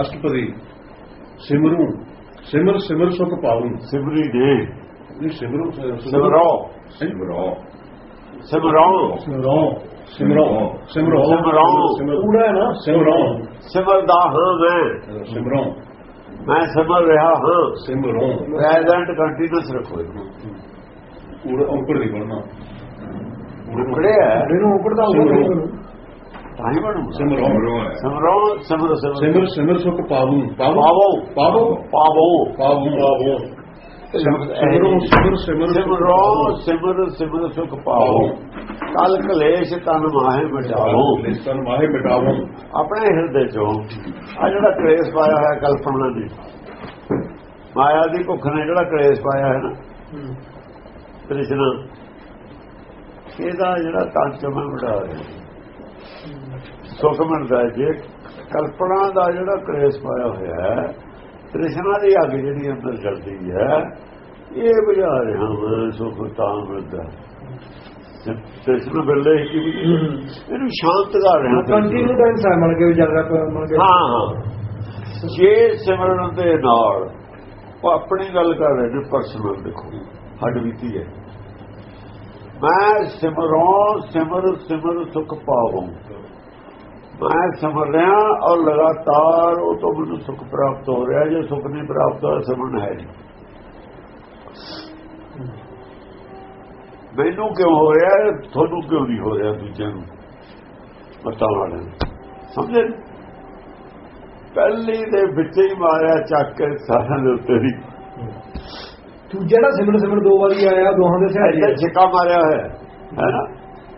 ਅਸ਼ਟਪਦੀ ਸਿਮਰੂ ਸਿਮਰ ਸਿਮਰ ਸੁਖ ਪਾਉਂ ਸਿਮਰੀ ਦੇ। ਇਹ ਸਿਮਰੂ ਸਿਮਰੋ। ਸਿਮਰੋ। ਸਿਮਰੋ। ਸਿਮਰੋ। ਸਿਮਰੋ। ਸਿਮਰੋ। ਸਿਮਰੋ। ਪੂਰਾ ਹੈ ਨਾ? ਸਿਮਰੋ। ਸਿਮਰਦਾ ਹਾਂ ਮੈਂ ਸਿਮਰੋ। ਮੈਂ ਸਿਮਰ ਰਿਹਾ ਹਾਂ। ਸਿਮਰੋ। ਪ੍ਰੈਜ਼ੈਂਟ ਕੰਟੀਨਿਊਸ ਰੱਖੋ ਇਹਨੂੰ। ਪੂਰਾ ਔਕੜ ਨਹੀਂ ਬਣਨਾ। ਉਕੜੇ ਹੈ। ਇਹਨੂੰ ਉਪੜਦਾ ਸਿਮਰੋ। ਤਾਂ ਹੀ ਬਣੂ ਸਿਮਰੋ ਸਿਮਰੋ ਹੈ ਸਿਮਰੋ ਸਿਮਰ ਸਿਮਰ ਸਿਮਰ ਸਿਮਰ ਸੁਖ ਪਾਵੂੰ ਪਾਵੋ ਪਾਵੋ ਪਾਵੋ ਪਾਵੂੰ ਪਾਵੋ ਸਿਮਰੋ ਸਿਮਰ ਸਿਮਰ ਸਿਮਰੋ ਸਿਮਰ ਸਿਮਰ ਸੁਖ ਪਾਵੋ ਕਲ ਕਲੇਸ਼ ਤਨ ਮਾਹੇ ਮਿਟਾਵੋ ਲਿਸਤਨ ਮਾਹੇ ਮਿਟਾਵੋ ਆਪਣੇ ਹਿਰਦੇ ਚੋਂ ਆ ਜਿਹੜਾ ਕਲੇਸ਼ ਪਾਇਆ ਹੋਇਆ ਕਲਪਨਾ ਦੀ। ਮਾਇਆ ਦੀ ਭੁੱਖ ਨੇ ਜਿਹੜਾ ਕਲੇਸ਼ ਪਾਇਆ ਹੈ ਨਾ। ਕ੍ਰਿਸ਼ਨ। ਇਹਦਾ ਜਿਹੜਾ ਤਨ ਚੋਂ ਮੈਂ ਮਿਟਾ ਰਿਹਾ ਸੁਖ ਮਿਲਦਾ ਹੈ ਜੇ ਕਲਪਨਾ ਦਾ ਜਿਹੜਾ ਕਲੇਸ਼ ਪਾਇਆ ਹੋਇਆ ਹੈ ਕ੍ਰਿਸ਼ਨਾ ਦੀ ਅੱਗ ਜਿਹੜੀ ਅੰਦਰ ਜਲਦੀ ਹੈ ਇਹ ਬੁਝਾ ਰਿਹਾ ਮੈਂ ਸੁਖ ਤਾਂ ਮਿਲਦਾ ਕ੍ਰਿਸ਼ਨ ਬਿਰਲੇ ਹੀ ਕੀ ਇਹਨੂੰ ਸ਼ਾਂਤ ਕਰ ਰਿਹਾ ਕੰਟੀਨਿਊ ਟਾਈਮ ਸਾਇ ਮਨ ਕੇ ਚੱਲ ਰਿਹਾ ਹਾਂ ਹਾਂ। ਜੇ ਸਿਮਰਨ ਦੇ ਨਾਲ ਉਹ ਆਪਣੀ ਗੱਲ ਕਰ ਰਹੇ ਨੇ ਪਰਸਨਲ ਦੇਖੋ ਹੱਡ ਬੀਤੀ ਹੈ। ਮੈਂ ਸਿਮਰੋਂ ਸਿਮਰ ਸਿਮਰ ਸੁਖ ਪਾਵਾਂ। ਮੈਂ ਸਿਮਰ ਰਿਹਾ ਔਰ ਲਗਾਤਾਰ ਉਹ ਤੋਂ ਮੈਨੂੰ ਸੁਖ ਪ੍ਰਾਪਤ ਹੋ ਰਿਹਾ ਜੇ ਸੁਖ ਨਹੀਂ ਪ੍ਰਾਪਤ ਹੋਇਆ ਸਿਮਰਨ ਹੈ ਨਹੀਂ। ਮੈਨੂੰ ਕਿਉਂ ਹੋ ਰਿਹਾ ਤੁਹਾਨੂੰ ਕਿਉਂ ਨਹੀਂ ਹੋ ਰਿਹਾ ਦੂਜਿਆਂ ਨੂੰ? ਮਤਾਂ ਵਾਲਿਆਂ ਨੂੰ। ਸਮਝੇ ਪਹਿਲੀ ਦੇ ਵਿੱਚ ਹੀ ਮਾਰਿਆ ਚੱਕ ਕੇ ਸਾਰਿਆਂ ਦੇ ਉੱਤੇ ਦੀ ਤੂੰ ਜਿਹੜਾ ਸਿਮਰ ਸਿਮਰ ਦੋ ਵਾਰੀ ਆਇਆ ਦੋਹਾਂ ਦੇ ਸਹਾਰੇ ਛਿੱਕਾ ਮਾਰਿਆ ਹੋਇਆ ਹੈ ਨਾ?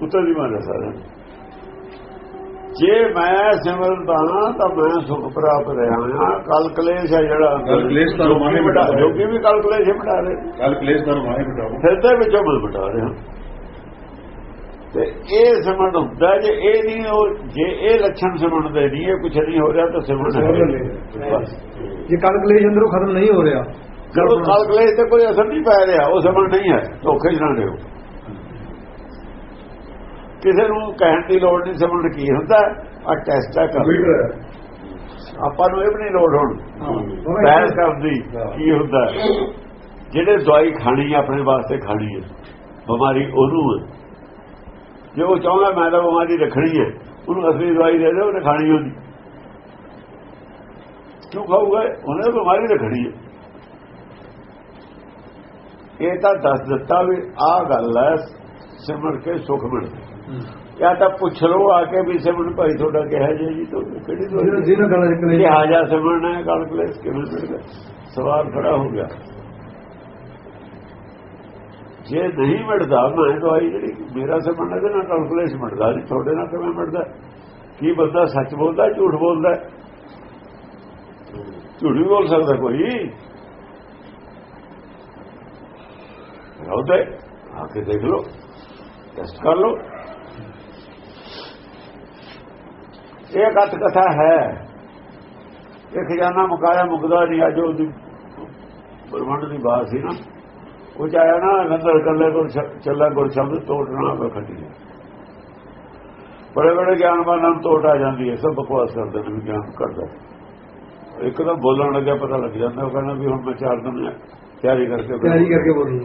ਉੱਤੇ ਦੀ ਮਾਰਿਆ ਸਾਰਿਆਂ ਨੇ। ਜੇ ਮੈਂ ਸਿਮਰਦਾ ਤਾਂ ਮੈਂ ਸੁਖ ਪ੍ਰਾਪਤ ਰਿਹਾ ਹਾਂ। ਕਲ ਕਲੇਸ਼ ਹੈ ਜਿਹੜਾ। ਕਲ ਕਲੇਸ਼ ਤਾਂ ਮਾਹੇ ਮਿਟਾ ਜੋਗੀ ਵੀ ਕਲ ਕਲੇਸ਼ ਹੀ ਮਿਟਾ ਰਹੇ। ਕੱਲ ਕਲੇਸ਼ ਦਾ ਮਾਹੇ ਮਿਟਾਵੋ ਫਿਰ ਤੇ ਵਿੱਚੋਂ ਮਲ ਮਿਟਾ ਰਿਹਾ। ਤੇ ਇਹ ਸਿਮਰਨ ਹੁੰਦਾ ਜੇ ਇਹ ਨਹੀਂ ਉਹ ਜੇ ਇਹ ਲੱਛਣ ਸਿਮਰਨ ਦੇ ਨਹੀਂ ਇਹ ਕੁਛ ਨਹੀਂ ਹੋ ਰਿਹਾ ਤਾਂ ਸਿਮਰਨ ਜੇ ਕਲ ਕਲੇਸ਼ ਅੰਦਰੋਂ ਖਤਮ ਨਹੀਂ ਹੋ ਰਿਹਾ ਜਦੋਂ ਕਲ ਕਲੇਸ਼ ਤੇ ਕੋਈ ਅਸਰ ਨਹੀਂ ਪੈ ਰਿਹਾ ਉਹ ਸਿਮਰਨ ਨਹੀਂ ਹੈ। ਧੋਖੇ ਜਣਾ ਦਿਓ ਕਿਸੇ ਨੂੰ ਕਹਿਣ ਦੀ ਲੋੜ ਨਹੀਂ ਸਿਮਰਨ ਕੀ ਹੁੰਦਾ ਆ ਟੈਸਟ ਹੈ ਕਰ ਆਪਾਂ ਨੂੰ ਇਹ ਵੀ ਨਹੀਂ ਲੋੜ ਹੁਣ ਬਹਿਸ ਕਰਨ ਦੀ ਕੀ ਹੁੰਦਾ? ਜਿਹੜੇ ਦਵਾਈ ਖਾਣੀ ਹੈ ਆਪਣੇ ਵਾਸਤੇ ਖਾਣੀ ਹੈ ਬਿਮਾਰੀ ਉਹਨੂੰ ਹੈ ਜੇ ਉਹ ਚਾਹੁੰਦਾ ਮੈਂ ਤਾਂ ਬਿਮਾਰੀ ਰੱਖਣੀ ਹੈ ਉਹਨੂੰ ਅਸਲੀ ਦਵਾਈ ਦੇ ਦੇ ਉਹਨੇ ਖਾਣੀ ਹੁੰਦੀ। ਕਿਉਂ ਖਾਊਗਾ? ਉਹਨੇ ਬਿਮਾਰੀ ਰੱਖਣੀ ਹੈ ਇਹ ਤਾਂ ਦੱਸ ਦਿੱਤਾ ਵੀ ਆਹ ਗੱਲ ਹੈ ਸਿਮਰ ਕੇ ਸੁਖ ਮਿਲਦਾ। ਜਾਂ ਤਾਂ ਪੁੱਛ ਲਓ ਆ ਕੇ ਵੀ ਸਿਮਰਨ ਭਾਈ ਤੁਹਾਡਾ ਕਿਹਾ ਜੀ ਜੀ ਤੁਹਾਨੂੰ ਕਿਹੜੀ ਦਵਾਈ ਜਿਹਨਾਂ- ਗੱਲਾਂ ਕਲੇਸ਼ ਇਹ ਹਾਜਾ ਸਿਮਰਨ ਹੈ ਗੱਲ ਕਲੇਸ਼ ਕਿਵੇਂ ਗਿਆ ਸਵਾਲ ਖੜਾ ਹੋ ਗਿਆ। ਜੇ ਨਹੀਂ ਮਿਲਦਾ ਮੈਂ ਦਵਾਈ ਜਿਹੜੀ ਮੇਰਾ ਸਿਮਰਨ ਇਹਦੇ ਨਾਲ ਕੈਲਕੂਲੇਸ਼ਨ ਮਿਲਦਾ ਨਹੀਂ ਤੁਹਾਡੇ ਨਾਲ ਕਿਵੇਂ ਮਿਲਦਾ ਕੀ ਬੰਦਾ ਸੱਚ ਬੋਲਦਾ ਝੂਠ ਬੋਲਦਾ? ਝੂਠ ਵੀ ਬੋਲ ਸਕਦਾ ਕੋਈ। ਰਹੋਦੇ ਆ ਕੇ ਦੇਖ ਲਓ ਟੈਸਟ ਕਰ ਲਓ। ਇਹ ਗੱਤ ਕਥਾ ਹੈ। ਇਹ ਖਜ਼ਾਨਾ ਮੁਕਾਇਆ ਮੁਕਦਾ ਨਹੀਂ ਅੱਜ ਉਹਦੀ ਬ੍ਰਹਮੰਡ ਦੀ ਬਾਤ ਸੀ ਨਾ। ਉਹ ਚਾਇਆ ਨਾ ਨੰਦਰ ਕੱਲੇ ਕੋਲ ਚੱਲਾ ਗੁਰ ਸ਼ਬਦ ਤੋੜਨਾ ਬਖਟੀ ਬੜੇ ਬੜੇ ਗਿਆਨਵਾਨਾਂ ਨੂੰ ਤੋੜ ਆ ਜਾਂਦੀ ਹੈ ਸਭ ਬਕਵਾਸ ਕਰਦੇ ਨੇ ਗਿਆਨ ਕਰਦਾ। ਇੱਕਦਮ ਬੋਲਣ ਲੱਗਿਆ ਪਤਾ ਲੱਗ ਜਾਂਦਾ ਉਹ ਕਹਿੰਦਾ ਵੀ ਹੁਣ ਮੈਂ ਚਾਰ ਦਿਨ ਤਿਆਰੀ ਕਰਕੇ ਤਿਆਰੀ ਕਰਕੇ ਬੋਲੀ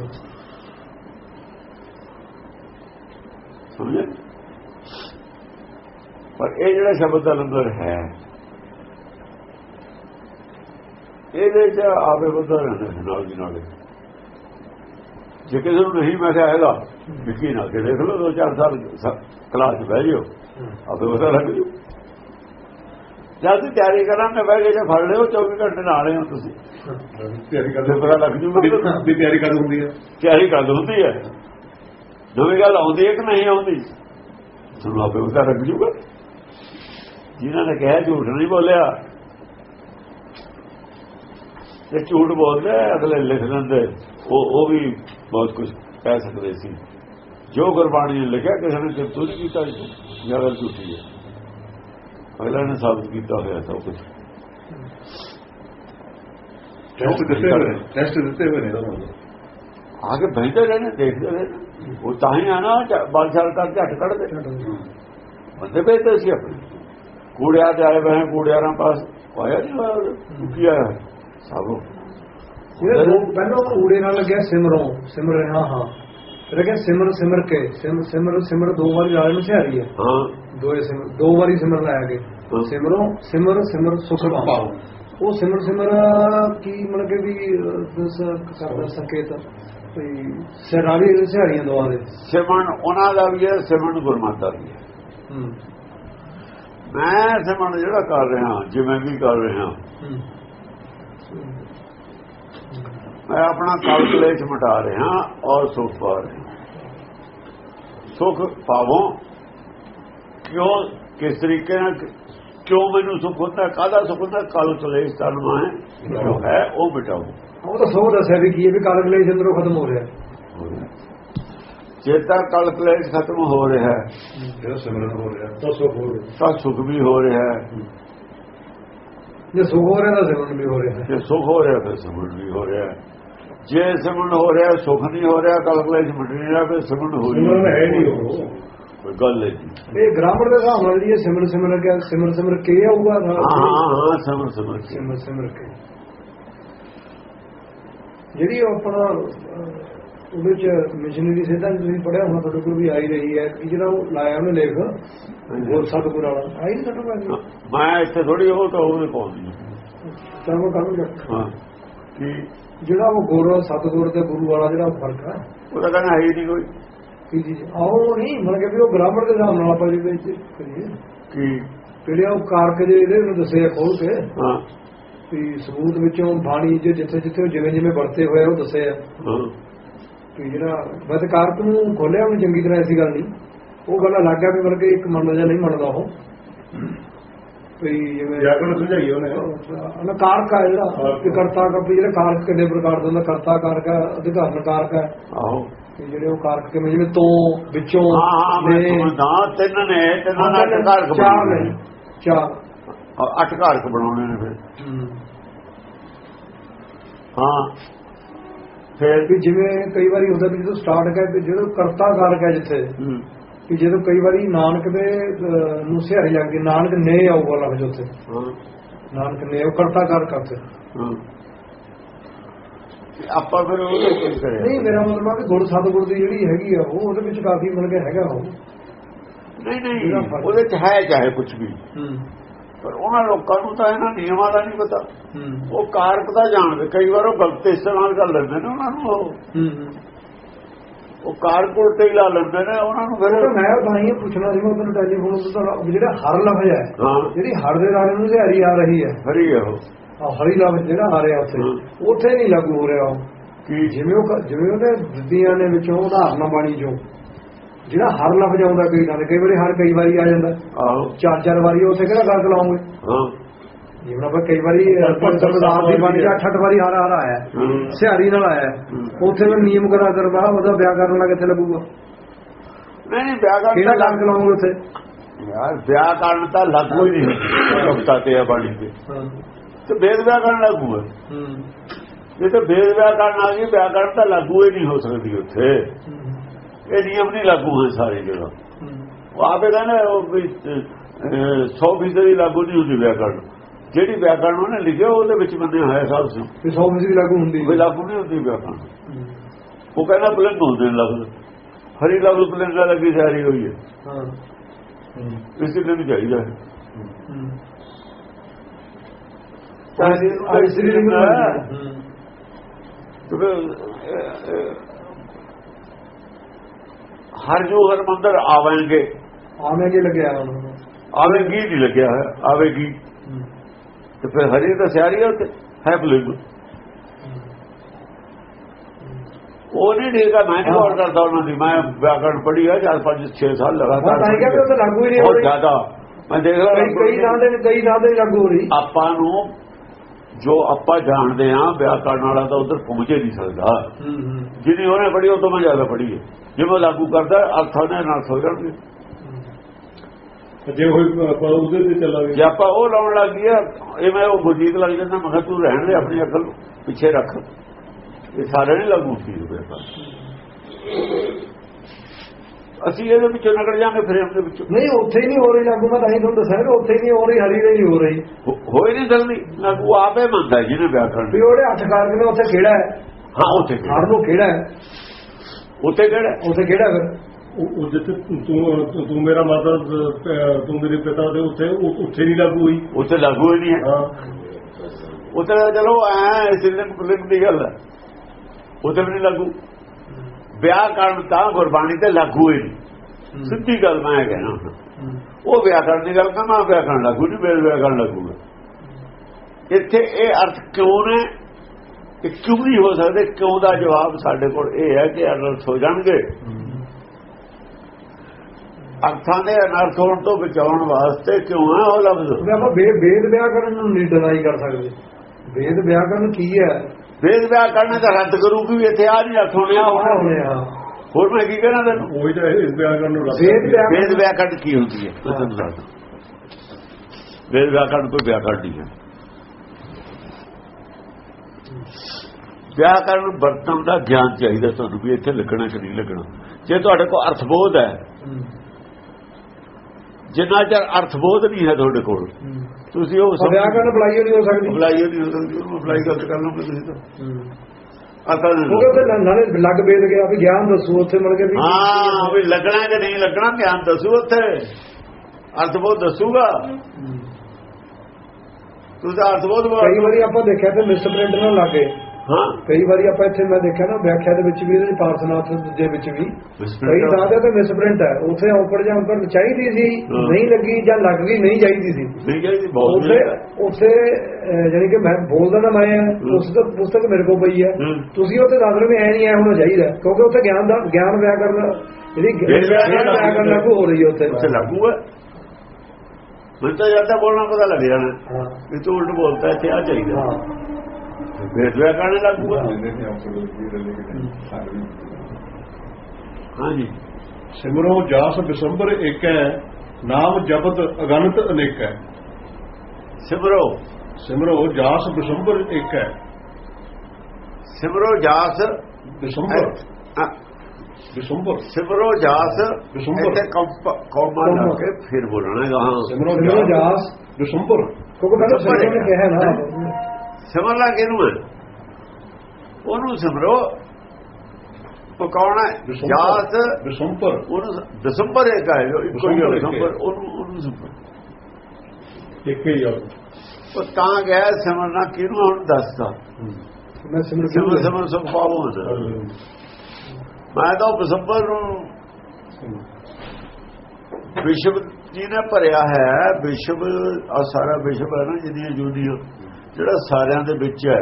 ਸਮਝੇ? ਪਰ ਇਹ ਜਿਹੜਾ ਸ਼ਬਦ ਦਾ ਲੰਗਰ ਹੈ ਇਹਦੇ ਚ ਆਵੇ ਬਦਾ ਰਹਿੰਦੇ ਨਾਲ ਦੀ ਨਾਲ। ਜੇ ਕਿਸੇ ਨੂੰ ਨਹੀਂ ਮੈਂ ਕਿਹਾ ਹੈਗਾ ਵਿਕੀ ਨਾ ਕੇ ਦੇਖ ਲਓ ਦੋ ਚਾਰ ਸਾਲ ਕਲਾਸ 'ਚ ਬਹਿ ਜਿਓ ਆਪੇ ਪਤਾ ਲੱਗ ਜੂ। ਜਦ ਤਿਆਰੀ ਕਰਾਂਗੇ ਬਹਿ ਕੇ ਜੇ ਫੜ ਲਿਓ 24 ਘੰਟੇ ਨਾਲ ਰਹੇ ਹੋ ਤੁਸੀਂ। ਤਿਆਰੀ ਕਰਦੇ ਪਤਾ ਲੱਗ ਦੀ ਦੀ ਤਿਆਰੀ ਕਦ ਹੁੰਦੀ ਹੈ? ਤਿਆਰੀ ਕਰ ਹੁੰਦੀ ਹੈ? ਨਵੀਂ ਗੱਲ ਆਉਂਦੀ ਹੈ ਕਿ ਨਹੀਂ ਆਉਂਦੀ? ਤੁਹਾਨੂੰ ਆਪੇ ਪਤਾ ਲੱਗ ਜੂਗਾ। ਜਿਨ੍ਹਾਂ ਨੇ ਕਿਹਾ ਝੂਠ ਨਹੀਂ ਬੋਲਿਆ। ਜੇ ਝੂਠ ਬੋਲਦੇ ਅਗਲੇ ਲਿਖ ਦਿੰਦੇ ਉਹ ਉਹ ਵੀ ਬਹੁਤ ਕੁਝ ਕਹਿ ਸਕਦੇ ਸੀ। ਜੋ ਗੁਰਬਾਣੀ ਨੇ ਲਿਖਿਆ ਕਿਸੇ ਨੇ ਕਿਰਤੂ ਨਹੀਂ ਕੀਤਾ ਜ਼ਿਆਦਾ ਝੂਠੀ ਹੈ। ਅਗਲਾ ਨੇ ਸਾਬਤ ਕੀਤਾ ਹੋਇਆ ਸਭ ਕੁਝ ਟੈਸਟ ਦਿੱਤੇ ਹੋਏ ਨੇ। ਟੈਸਟ ਦਿੱਤੇ ਹੋਏ ਨੇ। ਤੁਹਾਨੂੰ ਆ ਕੇ ਬੈਠੇ ਰਹੇ ਨੇ ਦੇਖਦੇ ਰਹੇ। ਉਹ ਤਾਂ ਹੀ ਆ ਨਾ ਬਲਸ਼ਾਲ ਕਰ ਝੱਟ ਕੱਢਦੇ ਬੰਦੇ ਭੇਜਦੇ ਸੀ ਆਪਣੇ। ਕੂੜਿਆਂ ਤੇ ਆਏ ਬਹਿ ਕੂੜਿਆਰਾਂ ਪਾਸ ਪਾਇਆ ਨਹੀਂ ਹੋਇਆ ਉਹਦੇ। ਕੀ ਆਇਆ? ਸਭ। ਪਹਿਲਾਂ ਊੜੇ ਨਾਲ ਲੱਗਿਆ ਸਿਮਰੋਂ ਸਿਮਰ ਰਿਹਾ ਹਾਂ ਫਿਰ ਕਹਿੰਦਾ ਸਿਮਰ ਸਿਮਰ ਕੇ ਸਿਮਰ ਸਿਮਰ ਸਿਮਰ ਦੋ ਵਾਰੀ ਲਾਲੇ ਨੂੰ ਸਿਹਾਰੀ ਹੈ ਹਾਂ। ਦੋਏ ਸਿਮਰ ਦੋ ਵਾਰੀ ਸਿਮਰ ਲਾਇਆ ਹਾਂ। ਸਿਮਰੋਂ ਸਿਮਰ ਸਿਮਰ ਸੁਖ ਪਾਓ। ਉਹ ਸਿਮਰ ਸਿਮਰ ਕੀ ਮਤਲਬ ਕਿ ਵੀ ਕਰਦਾ ਸੰਕੇਤ ਵੀ ਸਿਰਾਰੀ ਸਿਹਾਰੀਆਂ ਦੋਵਾਂ ਦੇ। ਸਿਮਰਨ ਉਹਨਾਂ ਦਾ ਵੀ ਹੈ ਸਿਮਰਨ ਗੁਰਮਤਿ ਦਾ ਹੂੰ। ਮੈਂ ਸਿਮਰਨ ਜਿਹੜਾ ਕਰ ਰਿਹਾ ਜਿਵੇਂ ਵੀ ਕਰ ਰਿਹਾ। ਮੈਂ ਆਪਣਾ ਕਾਲ ਕਲੇਸ਼ ਮਿਟਾ ਰਿਹਾ ਔਰ ਸੁਖ ਪਾ ਰਿਹਾ। ਸੁਖ ਪਾਵੋ? ਕਿਉਂ? ਕਿਸ ਤਰੀਕੇ ਨਾਲ? ਕਿਉਂ ਮੈਨੂੰ ਸੁਖ ਹੁੰਦਾ? ਕਾਹਦਾ ਸੁਖ ਹੁੰਦਾ? ਕਾਲ ਕਲੇਸ਼ ਤਨ ਮੈਂ ਜੋ ਹੈ ਉਹ ਮਿਟਾਓ। ਉਹ ਤਾਂ ਸੋ ਦੱਸਿਆ ਵੀ ਕੀ ਹੈ ਵੀ ਕਾਰਗਲੇ ਚੰਦਰੋਂ ਖਤਮ ਹੋ ਰਿਹਾ। ਚੇਤਾ ਕਾਲ ਕਲੇਸ਼ ਖਤਮ ਹੋ ਰਿਹਾ ਹੈ ਜਿਹੜਾ ਸਿਮਰਨ ਹੋ ਰਿਹਾ ਤਾਂ ਸੁਖ ਹੋ ਰਿਹਾ। ਤਾਂ ਸੁਖ ਵੀ ਹੋ ਰਿਹਾ ਹੈ। ਜੇ ਸੁਖ ਹੋ ਰਿਹਾ ਤਾਂ ਸਿਮਰਨ ਵੀ ਹੋ ਰਿਹਾ ਜੇ ਸੁਖ ਹੋ ਰਿਹਾ ਫਿਰ ਸਿਮਰਨ ਵੀ ਹੋ ਰਿਹਾ ਜੇ ਸਿਮਰਨ ਹੋ ਰਿਹਾ ਸੁਖ ਨਹੀਂ ਹੋ ਰਿਹਾ ਕਾਲ ਕਲੇਸ਼ ਮਿਟ ਨਹੀਂ ਰਿਹਾ ਫਿਰ ਸਿਮਰਨ ਹੋ ਸਿਮਰਨ ਹੈ ਨਹੀਂ ਉਹ। ਕੋਈ ਗੱਲ ਹੈ ਜੀ। ਇਹ ਗ੍ਰਾਮਰ ਦੇ ਹਿਸਾਬ ਨਾਲ ਜਿਹੜੀ ਸਿਮਰ ਸਿਮਰ ਕੇ ਸਿਮਰ ਸਿਮਰ ਕੇ ਆਊਗਾ ਹਾਂ ਹਾਂ ਸਿਮਰਨ ਕੇ। ਸਿਮਰ ਸਿਮਰ ਕੇ ਜਿਹੜੀ ਆਪਣਾ ਉਹਦੇ ਚ ਮਿਸ਼ਨਰੀ ਸਿੱਧਾ ਤੁਸੀਂ ਪੜਿਆ ਹੋਣਾ ਤੁਹਾਡੇ ਕੋਲ ਵੀ ਆਈ ਰਹੀ ਹੈ। ਕਿ ਜਿਹੜਾ ਉਹ ਲਾਇਆ ਉਹਨੇ ਲੇਖ? ਹੋਰ ਸਤਿਗੁਰ ਵਾਲਾ। ਆਈ ਨਹੀਂ ਤੁਹਾਡੇ ਕੋਲ ਮੈਂ ਇੱਥੇ ਥੋੜੀ ਉਹ ਤਾਂ ਉਹਦੇ ਪਾਉਂਦੀ ਤਾਂ ਉਹ ਕਰੂੰਗਾ ਹਾਂ ਕੀ ਜਿਹੜਾ ਉਹ ਗੁਰੂ ਸਤਿਗੁਰ ਤੇ ਗੁਰੂ ਵਾਲਾ ਜਿਹੜਾ ਫ਼ਰਕ ਹੈ ਉਹ ਤਾਂ ਕਹਿੰਦਾ ਹੈ ਨਹੀਂ ਕੋਈ। ਕੀ ਚੀਜ਼? ਆਓ ਨਹੀਂ ਮਤਲਬ ਕਿ ਵੀ ਉਹ ਗ੍ਰਾਮਰ ਦੇ ਹਿਸਾਬ ਨਾਲ ਆਪਾਂ ਜਿਹਦੇ ਵਿੱਚ ਕਰੀਏ। ਕੀ? ਜਿਹੜੇ ਉਹ ਕਾਰਕ ਜੇ ਇਹਦੇ ਨੂੰ ਦੱਸੇ ਆ ਖੋਲ ਕੇ। ਹਾਂ। ਵੀ ਸਬੂਤ ਵਿੱਚੋਂ ਬਾਣੀ ਜੇ ਜਿੱਥੇ ਜਿੱਥੇ ਜਿਵੇਂ ਜਿਵੇਂ ਵਰਤੇ ਹੋਏ ਉਹ ਦੱਸੇ ਆ। ਹਾਂ। ਜਿਹੜਾ ਕਾਰਕ ਨੂੰ ਖੋਲਿਆ ਉਹਨੂੰ ਚੰਗੀ ਤਰ੍ਹਾਂ ਐਸੀ ਗੱਲ ਨਹੀਂ। ਉਹ ਗੱਲ ਲੱਗ ਗਿਆ ਵੀ ਮਤਲਬ ਕਿ ਇੱਕ ਮੰਨਦਾ ਜਾਂ ਨਹੀਂ ਮੰਨਦਾ ਉਹ। ਵੀ ਜਿਵੇਂ ਜਾਗਣ ਸਮਝਾਈ ਉਹਨੇ। ਉਹਨਾਂ ਕਾਰਕ ਆ ਜਿਹੜਾ ਕਿ ਕਰਤਾ ਕਪੀ ਜਿਹੜਾ ਕਾਰਕ ਕਿੰਨੇ ਪ੍ਰਕਾਰ ਦਾ ਹੁੰਦਾ ਕਰਤਾ ਕਾਰਕ ਹੈ ਅਧਿਕਾਰਨ ਕਾਰਕ ਹੈ ਆਹੋ। ਜਿਹੜੇ ਉਹ ਕਾਰਕ ਕਿਵੇਂ ਜਿਵੇਂ ਤੋਂ ਵਿੱਚੋਂ ਹਾਂ ਹਾਂ ਨੇ, ਤਿੰਨ ਨੇ ਤਿੰਨਾਂ ਨਾਲ ਅੱਠ ਘਰ ਚਾਰ ਨੇ ਚਾਰ। ਅੱਠ ਘਰ ਬਣਾਉਣੇ ਨੇ ਫਿਰ। ਹੂੰ। ਫਿਰ ਵੀ ਜਿਵੇਂ ਕਈ ਵਾਰੀ ਹੁੰਦਾ ਵੀ ਜਦੋਂ ਸਟਾਰਟ ਕਰ ਜਦੋਂ ਕਰਤਾ ਕਾਰਕ ਹੈ ਜਿੱਥੇ ਕਿ ਜਦੋਂ ਕਈ ਵਾਰੀ ਨਾਨਕ ਦੇ ਨੂੰ ਸਿਹਾਰੀ ਲੱਗਦੀ ਨਾਨਕ ਨੇ ਆਊਗਾ ਲਫ਼ਜ਼ ਉੱਥੇ। ਹਾਂ। ਨਾਨਕ ਨੇ ਉਹ ਕਰਤਾ ਕਾਰਕ ਹਾਂ। ਤੇ ਆਪਾਂ ਫਿਰ ਕਰਿਆ। ਨਹੀਂ ਮੇਰਾ ਮਤਲਬ ਆ ਕਿ ਗੁਰ ਸਤਿਗੁਰ ਦੀ ਜਿਹੜੀ ਹੈਗੀ ਆ ਉਹ ਉਹਦੇ ਵਿੱਚ ਕਾਫੀ ਮਿਲ ਕੇ ਹੈਗਾ ਉਹ। ਨਹੀਂ ਨਹੀਂ। ਉਹਦੇ ਚ ਹੈ ਚਾਹੇ ਕੁਝ ਵੀ। ਹੂੰ। ਪਰ ਉਹਨਾਂ ਲੋਕਾਂ ਨੂੰ ਤਾਂ ਇਹਨਾਂ ਨਿਯਮਾਂ ਦਾ ਨਹੀਂ ਪਤਾ। ਹੂੰ। ਉਹ ਕਾਰਕ ਦਾ ਜਾਣਦੇ ਕਈ ਵਾਰ ਉਹ ਗਲਤ ਇਸਤੇਮਾਲ ਕਰ ਲੈਂਦੇ ਨੇ ਉਹਨਾਂ ਨੂੰ ਉਹ। ਹੂੰ ਹੂੰ। ਉਹ ਕਾਰਕ ਉਲਟੇ ਹੀ ਲਾ ਲੈਂਦੇ ਨੇ ਉਹਨਾਂ ਨੂੰ ਫਿਰ। ਮੈਂ ਹੀ ਪੁੱਛਣਾ ਸੀ ਮੈਂ ਤੁਹਾਨੂੰ ਟੈਲੀਫੋਨ ਤੇ ਜਿਹੜਾ ਹਰ ਲਫ਼ਜ਼ ਹੈ ਹਾਂ। ਜਿਹੜੀ ਹਰ ਦੇ ਨਾਲ ਨੂੰ ਸਿਹਾਰੀ ਆ ਰਹੀ ਹੈ ਹਰੀ ਉਹ। ਆ ਹਰੀ ਲਫ਼ਜ਼ ਜਿਹੜਾ ਆ ਰਿਹਾ ਉੱਥੇ ਉੱਥੇ ਨਹੀਂ ਲਾਗੂ ਹੋ ਰਿਹਾ ਉਹ। ਕੀ? ਜਿਵੇਂ ਉਹ ਜਿਵੇਂ ਉਹਦੇ ਦਿੱਤੀਆਂ ਨੇ ਵਿੱਚੋਂ ਉਦਾਹਰਨਾਂ ਬਾਣੀ ਚੋਂ। ਜਿਹੜਾ ਹਰ ਲਫ਼ਜ਼ ਆਉਂਦਾ ਕਈ ਨਾਲ ਕਈ ਵਾਰੀ ਹਰ ਕਈ ਵਾਰੀ ਆ ਜਾਂਦਾ। ਆਹੋ। ਚਾਰ ਚਾਰ ਵਾਰੀ ਉੱਥੇ ਕਿਹੜਾ ਗੱਲ ਲਾਉਂਗੇ ਹਾਂ। ਜਿਵੇਂ ਆਪਾਂ ਕਈ ਵਾਰੀ ਸਰਦਾਰ ਦੀ ਬਾਣੀ ਦਾ ਅੱਠ ਅੱਠ ਵਾਰੀ ਹਰ ਹਰ ਆਇਆ। ਸਿਹਾਰੀ ਨਾਲ ਆਇਆ। ਹੈ। ਉੱਥੇ ਮੈਂ ਨਿਯਮ ਕਰਾ ਕਰਦਾ ਉਹਦਾ ਵਿਆਹ ਕਰਨ ਲੱਗੇ ਕਿੱਥੇ ਲੱਗੂਗਾ। ਨਹੀਂ ਨਹੀਂ ਵਿਆਹ ਕਰਨ ਕਿਹੜਾ ਗੱਲ ਲਾਉਂਗੇ ਉੱਥੇ? ਯਾਰ ਵਿਆਹ ਕਰਨ ਤਾਂ ਲੱਗੂ ਹੀ ਨਹੀਂ। ਕਵਤਾ ਤੇ ਆ ਬਾਣੀ ਤੇ। ਤੇ ਬੇਦ ਵਿਆਹ ਕਰਨ ਲੱਗੂ ਹੈ ਹੂੰ। ਜੇ ਤੇ ਬੇਦ ਵਿਆਹ ਕਰਨ ਆ ਗਈ ਵਿਆਹ ਕਰਨ ਤਾਂ ਲੱਗੂ ਹੀ ਨਹੀਂ ਹੋ ਸਕਦੀ ਉੱਥੇ। ਇਹ ਨਿਯਮ ਨਹੀਂ ਲਾਗੂ ਹੈ ਸਾਰੇ ਜਗ੍ਹਾ ਉਹ ਆਪੇ ਕਹਿੰਦੇ ਉਹ ਵੀ 100% ਹੀ ਲਾਗੂ ਨਹੀਂ ਹੁੰਦੀ ਵਿਆਕਰਨ। ਜਿਹੜੀ ਵਿਆਕਰਨ ਉਹਨੇ ਲਿਖਿਆ ਉਹਦੇ ਵਿੱਚ ਬੰਦੇ ਹੋਇਆ ਸਭ ਸੀ। ਤੇ 100 ਫੀਸਦੀ ਲਾਗੂ ਹੁੰਦੀ ਕੋਈ ਲਾਗੂ ਨਹੀਂ ਹੁੰਦੀ ਵਿਆਕਰਨ। ਹੂੰ, ਉਹ ਕਹਿੰਦਾ ਪਲੰਗ ਹੁੰਦੇ ਲਫ਼ਜ਼ ਹਰੀ ਲਫ਼ਜ਼ ਪਲੰਗ ਲੱਗੀ ਸਾਰੀ ਹੋਈ ਹੈ। ਹਾਂ। ਇਸ ਲਈ ਨਹੀਂ ਚਾਹੀਦਾ ਹੈ। ਹੂੰ ਚਾਹੇ ਆ ਇਸਰੀ ਲਿੰਗ ਹੈ ਹੂੰ ਕਿਉਂਕਿ, ਅਹ, ਅਹ, ਹਰ ਜੋ ਹਰ ਮੰਦਰ ਆਵਾਂਗੇ। ਆਵੇਂ ਕੀ ਲੱਗਿਆ ਉਹਨਾਂ ਨੂੰ। ਆਵੇਗੀ ਨਹੀਂ ਲੱਗਿਆ ਹੈ ਆਵੇਗੀ। ਤੇ ਫਿਰ ਹਰੀ ਤਾਂ ਸਿਆਰੀ ਹੈ ਉੱਥੇ ਹੈ ਪਲੰਗ ਉਹ ਨਹੀਂ ਹੈ ਮੈਂ ਨਹੀਂ ਗੌਰ ਕਰਦਾ ਉਹਨਾਂ ਦੀ। ਮੈਂ ਵਿਆਕਰਣ ਪੜ੍ਹੀ ਹੈ 4 5 6 ਸਾਲ ਲਗਾਤਾਰ ਤਾਂ ਹੀ ਕਹਿੰਦੇ ਉਹ ਤਾਂ ਲਾਗੂ ਹੀ ਨਹੀਂ ਹੋ ਬਹੁਤ ਰਹੀ ਜ਼ਿਆਦਾ। ਮੈਂ ਦੇਖ ਕਈ ਕਈ ਰਿਹਾ ਥਾਂ ਦੇ ਕਈ ਥਾਂ ਤੇ ਲਾਗੂ ਹੋ ਰਹੀ। ਆਪਾਂ ਨੂੰ ਜੋ ਆਪਾਂ ਜਾਣਦੇ ਹਾਂ ਵਿਆਕਰਣ ਵਾਲਾ ਤਾਂ ਉਧਰ ਪਹੁੰਚ ਨਹੀਂ ਸਕਦਾ। ਜਿਹਦੀ ਉਹਨੇ ਪੜ੍ਹੀ ਉਹ ਤੋਂ ਮੈਂ ਜ਼ਿਆਦਾ ਪੜ੍ਹੀ ਹੈ। ਜੇ ਮੈਂ ਲਾਗੂ ਕਰਦਾ ਅਰਥਾਂ ਦੇ ਨਾਲ ਸੋ ਜਾਣਗੇ ਜੇ ਹੋਈ ਆਪਾਂ ਉਹਦੇ ਤੇ ਚੱਲਾਂਗੇ ਜੇ ਆਪਾਂ ਉਹ ਲਾਉਣ ਲੱਗ ਗਿਆ ਇਹ ਮੈਂ ਉਹ ਗੁਰਜੀਤ ਲੱਗ ਜਾਂਦਾ ਮੈਂ ਕਿਹਾ ਤੂੰ ਰਹਿਣ ਦੇ ਆਪਣੀ ਅਕਲ ਪਿੱਛੇ ਰੱਖ। ਇਹ ਸਾਰੇ ਨਹੀਂ ਲਾਗੂ ਸੀ ਉਹਦੇ ਪਰ ਅਸੀਂ ਇਹਦੇ ਵਿੱਚੋਂ ਨਿਕਲ ਜਾਾਂਗੇ ਫਰੇਮ ਦੇ ਵਿੱਚੋਂ ਨਹੀਂ ਉੱਥੇ ਹੀ ਨਹੀਂ ਹੋ ਰਹੀ ਲਾਗੂ ਮੈਂ ਤਾਂ ਹੀ ਤੁਹਾਨੂੰ ਦੱਸਿਆ ਕਿ ਉੱਥੇ ਹੀ ਨਹੀਂ ਹੋ ਰਹੀ ਹਰੀ ਨਹੀਂ ਹੋ ਰਹੀ। ਹੋ- ਹੋ ਹੀ ਨਹੀਂ। ਸਕਦੀ ਲਾਗੂ ਆਪੇ ਮੰਨਦਾ ਜਿਹਨੇ ਵਿਆਕਰਣ ਵੀ ਉਹਦੇ ਅੱਠ ਕਾਰਕ ਨੇ ਉੱਥੇ ਕਿਹੜਾ ਹੈ। ਹਾਂ ਉੱਥੇ? ਹਰ ਨੂੰ ਕਿਹੜਾ ਹੈ। ਉੱਥੇ ਕਿਹੜਾ ਉੱਥੇ ਕਿਹੜਾ ਫਿਰ। ਉਹ ਜਿੱਥੇ ਤੂੰ ਤੂੰ- ਮੇਰਾ ਮਾਤਾ ਤੂੰ ਮੇਰੇ ਪਿਤਾ ਦੇ ਉੱਥੇ ਉੱਥੇ ਨਹੀਂ ਲਾਗੂ ਹੋਈ। ਉੱਥੇ ਲਾਗੂ ਹੀ ਨਹੀਂ ਹੈ। ਹਾਂ। ਉੱਥੇ ਚਲੋ ਐ ਸਿਲਨ ਕੁਲਨ ਦੀ ਗੱਲ ਹੈ। ਉੱਥੇ ਵੀ ਨਹੀਂ ਲਾਗੂ। ਵਿਆਹ ਕਰਨ ਤਾਂ ਗੁਰਬਾਣੀ ਤੇ ਲਾਗੂ ਹੀ। ਨਹੀਂ ਸਿੱਧੀ ਗੱਲ ਮੈਂ ਕਹਿਣਾ ਉਹ ਵਿਆਹ ਕਰਨ ਦੀ ਗੱਲ ਕਰਨ ਲਾਗੂ ਨਹੀਂ ਮੇਰੇ ਵਿਆਹ ਕਰਨ ਲੱਗੂਗਾ ਇੱਥੇ ਇਹ ਅਰਥ ਕਿਉਂ ਨੇ ਇਹ ਕਿਉਂ ਨਹੀਂ ਹੋ ਸਕਦੇ ਕਿਉਂ ਦਾ ਜਵਾਬ ਸਾਡੇ ਕੋਲ ਇਹ ਹੈ ਕਿ ਅਨਰਥ ਹੋ ਜਾਣਗੇ। ਅਰਥਾਂ ਦੇ ਅਨਰਥ ਹੋਣ ਤੋਂ ਬਚਾਉਣ ਵਾਸਤੇ ਕਿਉਂ ਹੈ ਉਹ ਲਫ਼ਜ਼? ਆਪਾਂ ਵੇਦ ਵਿਆਕਰਨ ਨੂੰ ਨਹੀਂ ਡਿਨਾਈ ਕਰ ਸਕਦੇ। ਵੇਦ ਵਿਆਕਰਨ ਕੀ ਹੈ? ਵੇਦ ਵਿਆਹ ਕਰਨੇ ਦਾ ਰੱਦ ਕਰੂਗੀ ਵੀ ਇੱਥੇ ਆ ਨਹੀਂ ਅਰਥ ਹੋਣੇ ਆ ਆਹ ਹੋਣੇ ਹੋਣੇ ਆ। ਹੋਰ ਮੈਂ ਕੀ ਕਹਿਣਾ ਤੈਨੂੰ? ਉਹੀ ਤਾਂ ਇਸ ਵਿਆਕਰਨ ਨੂੰ ਰੱਦ ਵੇਦ ਵਿਆਕਰਨ ਵੇਦ ਵਿਆਕਰਨ ਕੀ ਹੁੰਦੀ ਹੈ? ਤੁਹਾਨੂੰ ਦੱਸਦਾ ਵੇਦ ਵਿਆਕਰਨ ਕੋਈ ਵਿਆਕਰਨ ਨਹੀਂ ਹੈ। ਵਿਆਕਰਨ ਵਰਤਨ ਦਾ ਗਿਆਨ ਚਾਹੀਦਾ ਤੁਹਾਨੂੰ ਵੀ ਇੱਥੇ ਲੱਗਣਾ ਕਿ ਨਹੀਂ ਲੱਗਣਾ। ਜੇ ਤੁਹਾਡੇ ਕੋਲ ਅਰਥਬੋਧ ਹੈ ਹੂੰ। ਜਿੰਨਾ ਚਿਰ ਅਰਥਬੋਧ ਨਹੀਂ ਹੈ ਤੁਹਾਡੇ ਕੋਲ। ਤੁਸੀਂ ਉਹ ਉਹ ਵਿਆਕਰਨ ਬੁਲਾਈ ਨਹੀਂ ਹੋ ਸਕਦੀ। ਅਪਲਾਈ ਨਹੀਂ ਹੋ ਸਕਦੀ ਉਹਨੂੰ ਅਪਲਾਈ ਗਲਤ ਕਰ ਲਓਗੇ ਤੁਸੀਂ ਤਾਂ। ਹੂੰ। ਅਕਲ ਨਹੀਂ ਕਿਉਂਕਿ ਉੱਥੇ ਨਾ- ਨਾਲੇ ਲੱਗ ਵੇਦ ਗਿਆ ਵੀ ਗਿਆਨ ਦੱਸੋ ਉੱਥੇ ਮਿਲ ਕੇ ਵੀ ਹਾਂ ਵੀ ਲੱਗਣਾ ਕਿ ਨਹੀਂ ਲੱਗਣਾ ਗਿਆਨ ਦੱਸੂ ਉੱਥੇ। ਅਰਥਬੋਧ ਦੱਸੂਗਾ। ਤੁਸੀਂ ਅਰਥਬੋਧ ਕਈ ਵਾਰੀ ਆਪਾਂ ਦੇਖਿਆ ਤੇ ਮਿਸਪ੍ਰਿੰਟ ਨਾਲ ਲੱਗੇ ਹਾਂ। ਕਈ ਵਾਰੀ ਆਪਾਂ ਇੱਥੇ ਮੈਂ ਦੇਖਿਆ ਨਾ ਵਿਆਖਿਆ ਦੇ ਵਿੱਚ ਵੀ ਇਹਦੇ ਪਾਰਸਨਾਥ ਦੇ ਵਿੱਚ ਵੀ। ਕਈ ਥਾਂ ਤੇ ਮਿਸਪ੍ਰਿੰਟ ਹੈ। ਉੱਥੇ ਔਕੜ ਜਾਂ ਔਕੜ ਚਾਹੀਦੀ ਸੀ। ਨਹੀਂ ਲੱਗੀ ਜਾਂ ਲੱਗ ਗਈ ਨਹੀਂ ਚਾਹੀਦੀ ਸੀ। ਠੀਕ ਹੈ ਜੀ ਬਹੁਤ ਉੱਥੇ। ਉੱਥੇ ਜਾਣੀ ਕਿ ਮੈਂ ਬੋਲਦਾ ਨਾ ਮੈਂ ਹਾਂ, ਉਸ ਤੋਂ ਪੁਸਤਕ ਮੇਰੇ ਕੋਲ ਪਈ ਹੈ। ਤੁਸੀਂ ਉੱਥੇ ਦੱਸ ਰਹੇ ਵੀ ਐ ਨਹੀਂ ਐ ਹੋਣਾ ਚਾਹੀਦਾ। ਕਿਉਂਕਿ ਉੱਥੇ ਗਿਆਨ ਦਾ ਗਿਆਨ ਵਿਆਕਰਨ ਜਿਹੜੀ ਗਿਆਨ ਵਿਆਕਰਨ ਲਾਗੂ ਹੋ ਰਹੀ ਹੈ ਉੱਥੇ। ਉੱਥੇ ਲੱਗੂ ਹੈ ਮੈਨੂੰ ਤਾਂ ਜ਼ਿਆਦਾ ਬੋਲਣਾ ਪਤਾ ਲੱਗ ਜਾਣਾ ਹਾਂ। ਵੀ ਤੂੰ ਉਲਟ ਬੋਲਦਾ ਇੱਥੇ ਆ ਚਾਹੀਦਾ। ਹਾਂ ਵੇਦ ਵਿਆਕਰਨ ਲੱਗੂਗਾ ਹਾਂਜੀ। ਸਿਮਰੋ ਜਾਸ ਬਿਸੰਬਰ ਇੱਕ ਹੈ ਨਾਮ ਜਪਤ ਅਗਨਤ ਅਨੇਕ। ਹੈ ਸਿਮਰੋ। ਸਿਮਰੋ ਜਾਸ ਬਿਸੰਬਰ ਇੱਕ ਹੈ ਸਿਮਰੋ ਜਾਸ ਬਿਸੰਬਰ ਅ, ਬਿਸੰਬਰ ਸਿਮਰੋ ਜਾਸ ਬਿਸੰਬਰ। ਇੱਥੇ ਕੌਮਾ ਕੌਮਾ। ਲਾ ਕੇ ਫਿਰ ਬੋਲਣਾ ਹੈ ਹਾਂ। ਸਿਮਰੋ ਸਿਮਰੋ ਜਾਸ ਜਾਸ ਬਿਸੰਬਰ ਕਿਉਂਕਿ ਪਹਿਲਾਂ ਸਿਮਰਨ ਕਿਹਨੂੰ ਹੈ ਉਹਨੂੰ ਸਿਮਰੋ ਉਹ ਕੌਣ ਹੈ ਜਾਸ ਬਿਸੰਬਰ ਉਹਨੂੰ ਦਸੰਬਰ ਇੱਕ ਹੈ ਜੋ ਇੱਕੋ ਹੀ। ਦਸੰਬਰ। ਦਸੰਬਰ ਉਹਨੂੰ ਉਹਨੂੰ ਸਿਮਰੋ। ਇੱਕ ਹੀ ਆ। ਉਹ ਤਾਂ ਗਿਆ ਸਿਮਰਨਾ ਕਿਹਨੂੰ ਹੁਣ ਦੱਸਦਾ? ਮੈਂ ਸਿਮਰ ਸਿਮਰ ਸਿਮਰ ਸਭ ਪਾਵੋ ਮੈਂ ਤਾਂ ਦਸੰਬਰ ਨੂੰ ਵਿਸ਼ਵ ਜੀ ਨੇ ਭਰਿਆ ਹੈ ਵਿਸ਼ਵ ਆ ਸਾਰਾ ਵਿਸ਼ਵ ਹੈ ਨਾ ਜਿਹਦੀਆਂ ਜੁੜੀਆਂ ਜਿਹੜਾ ਸਾਰਿਆਂ ਦੇ ਵਿੱਚ ਹੈ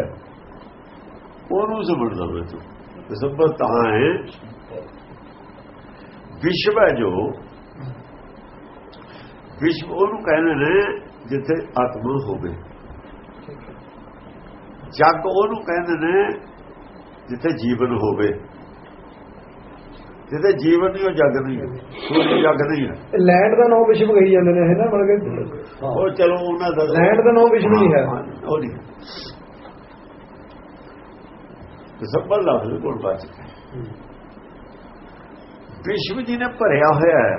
ਉਹਨੂੰ ਸਮਝਦਾ ਮੈਂ ਤੂੰ ਦਸੰਬਰ ਤਾਂ ਹੈ। ਵਿਸ਼ਵ ਹੈ ਜੋ। ਵਿਸ਼ਵ ਉਹਨੂੰ ਕਹਿੰਦੇ ਨੇ ਜਿੱਥੇ ਆਤਮਾ ਹੋਵੇ। ਜਗ ਉਹਨੂੰ ਕਹਿੰਦੇ ਨੇ ਜਿੱਥੇ ਜੀਵਨ ਹੋਵੇ। ਜਿੱਥੇ ਜੀਵਨ ਨਹੀਂ ਉਹ ਜਗ ਨਹੀਂ ਹੈ। ਸੂਰਜ ਜਗ ਨਹੀਂ ਹੈ। ਲੈਂਡ ਦਾ ਨਾਮ ਵਿਸ਼ਵ ਕਹੀ ਜਾਂਦੇ ਨੇ ਹੈ ਨਾ ਮਤਲਬ ਉਹ ਚਲੋ ਉਹਨਾਂ ਦਾ ਲੈਂਡ ਦਾ ਨਾਮ ਵਿਸ਼ਵ ਨਹੀਂ ਹਾਂ, ਉਹ ਨਹੀਂ ਦਸੰਬਰ ਲਫ਼ਜ਼ ਕੋਲ ਬਚ ਗਿਆ ਵਿਸ਼ਵ ਜੀ ਨੇ ਭਰਿਆ ਹੋਇਆ ਹੈ।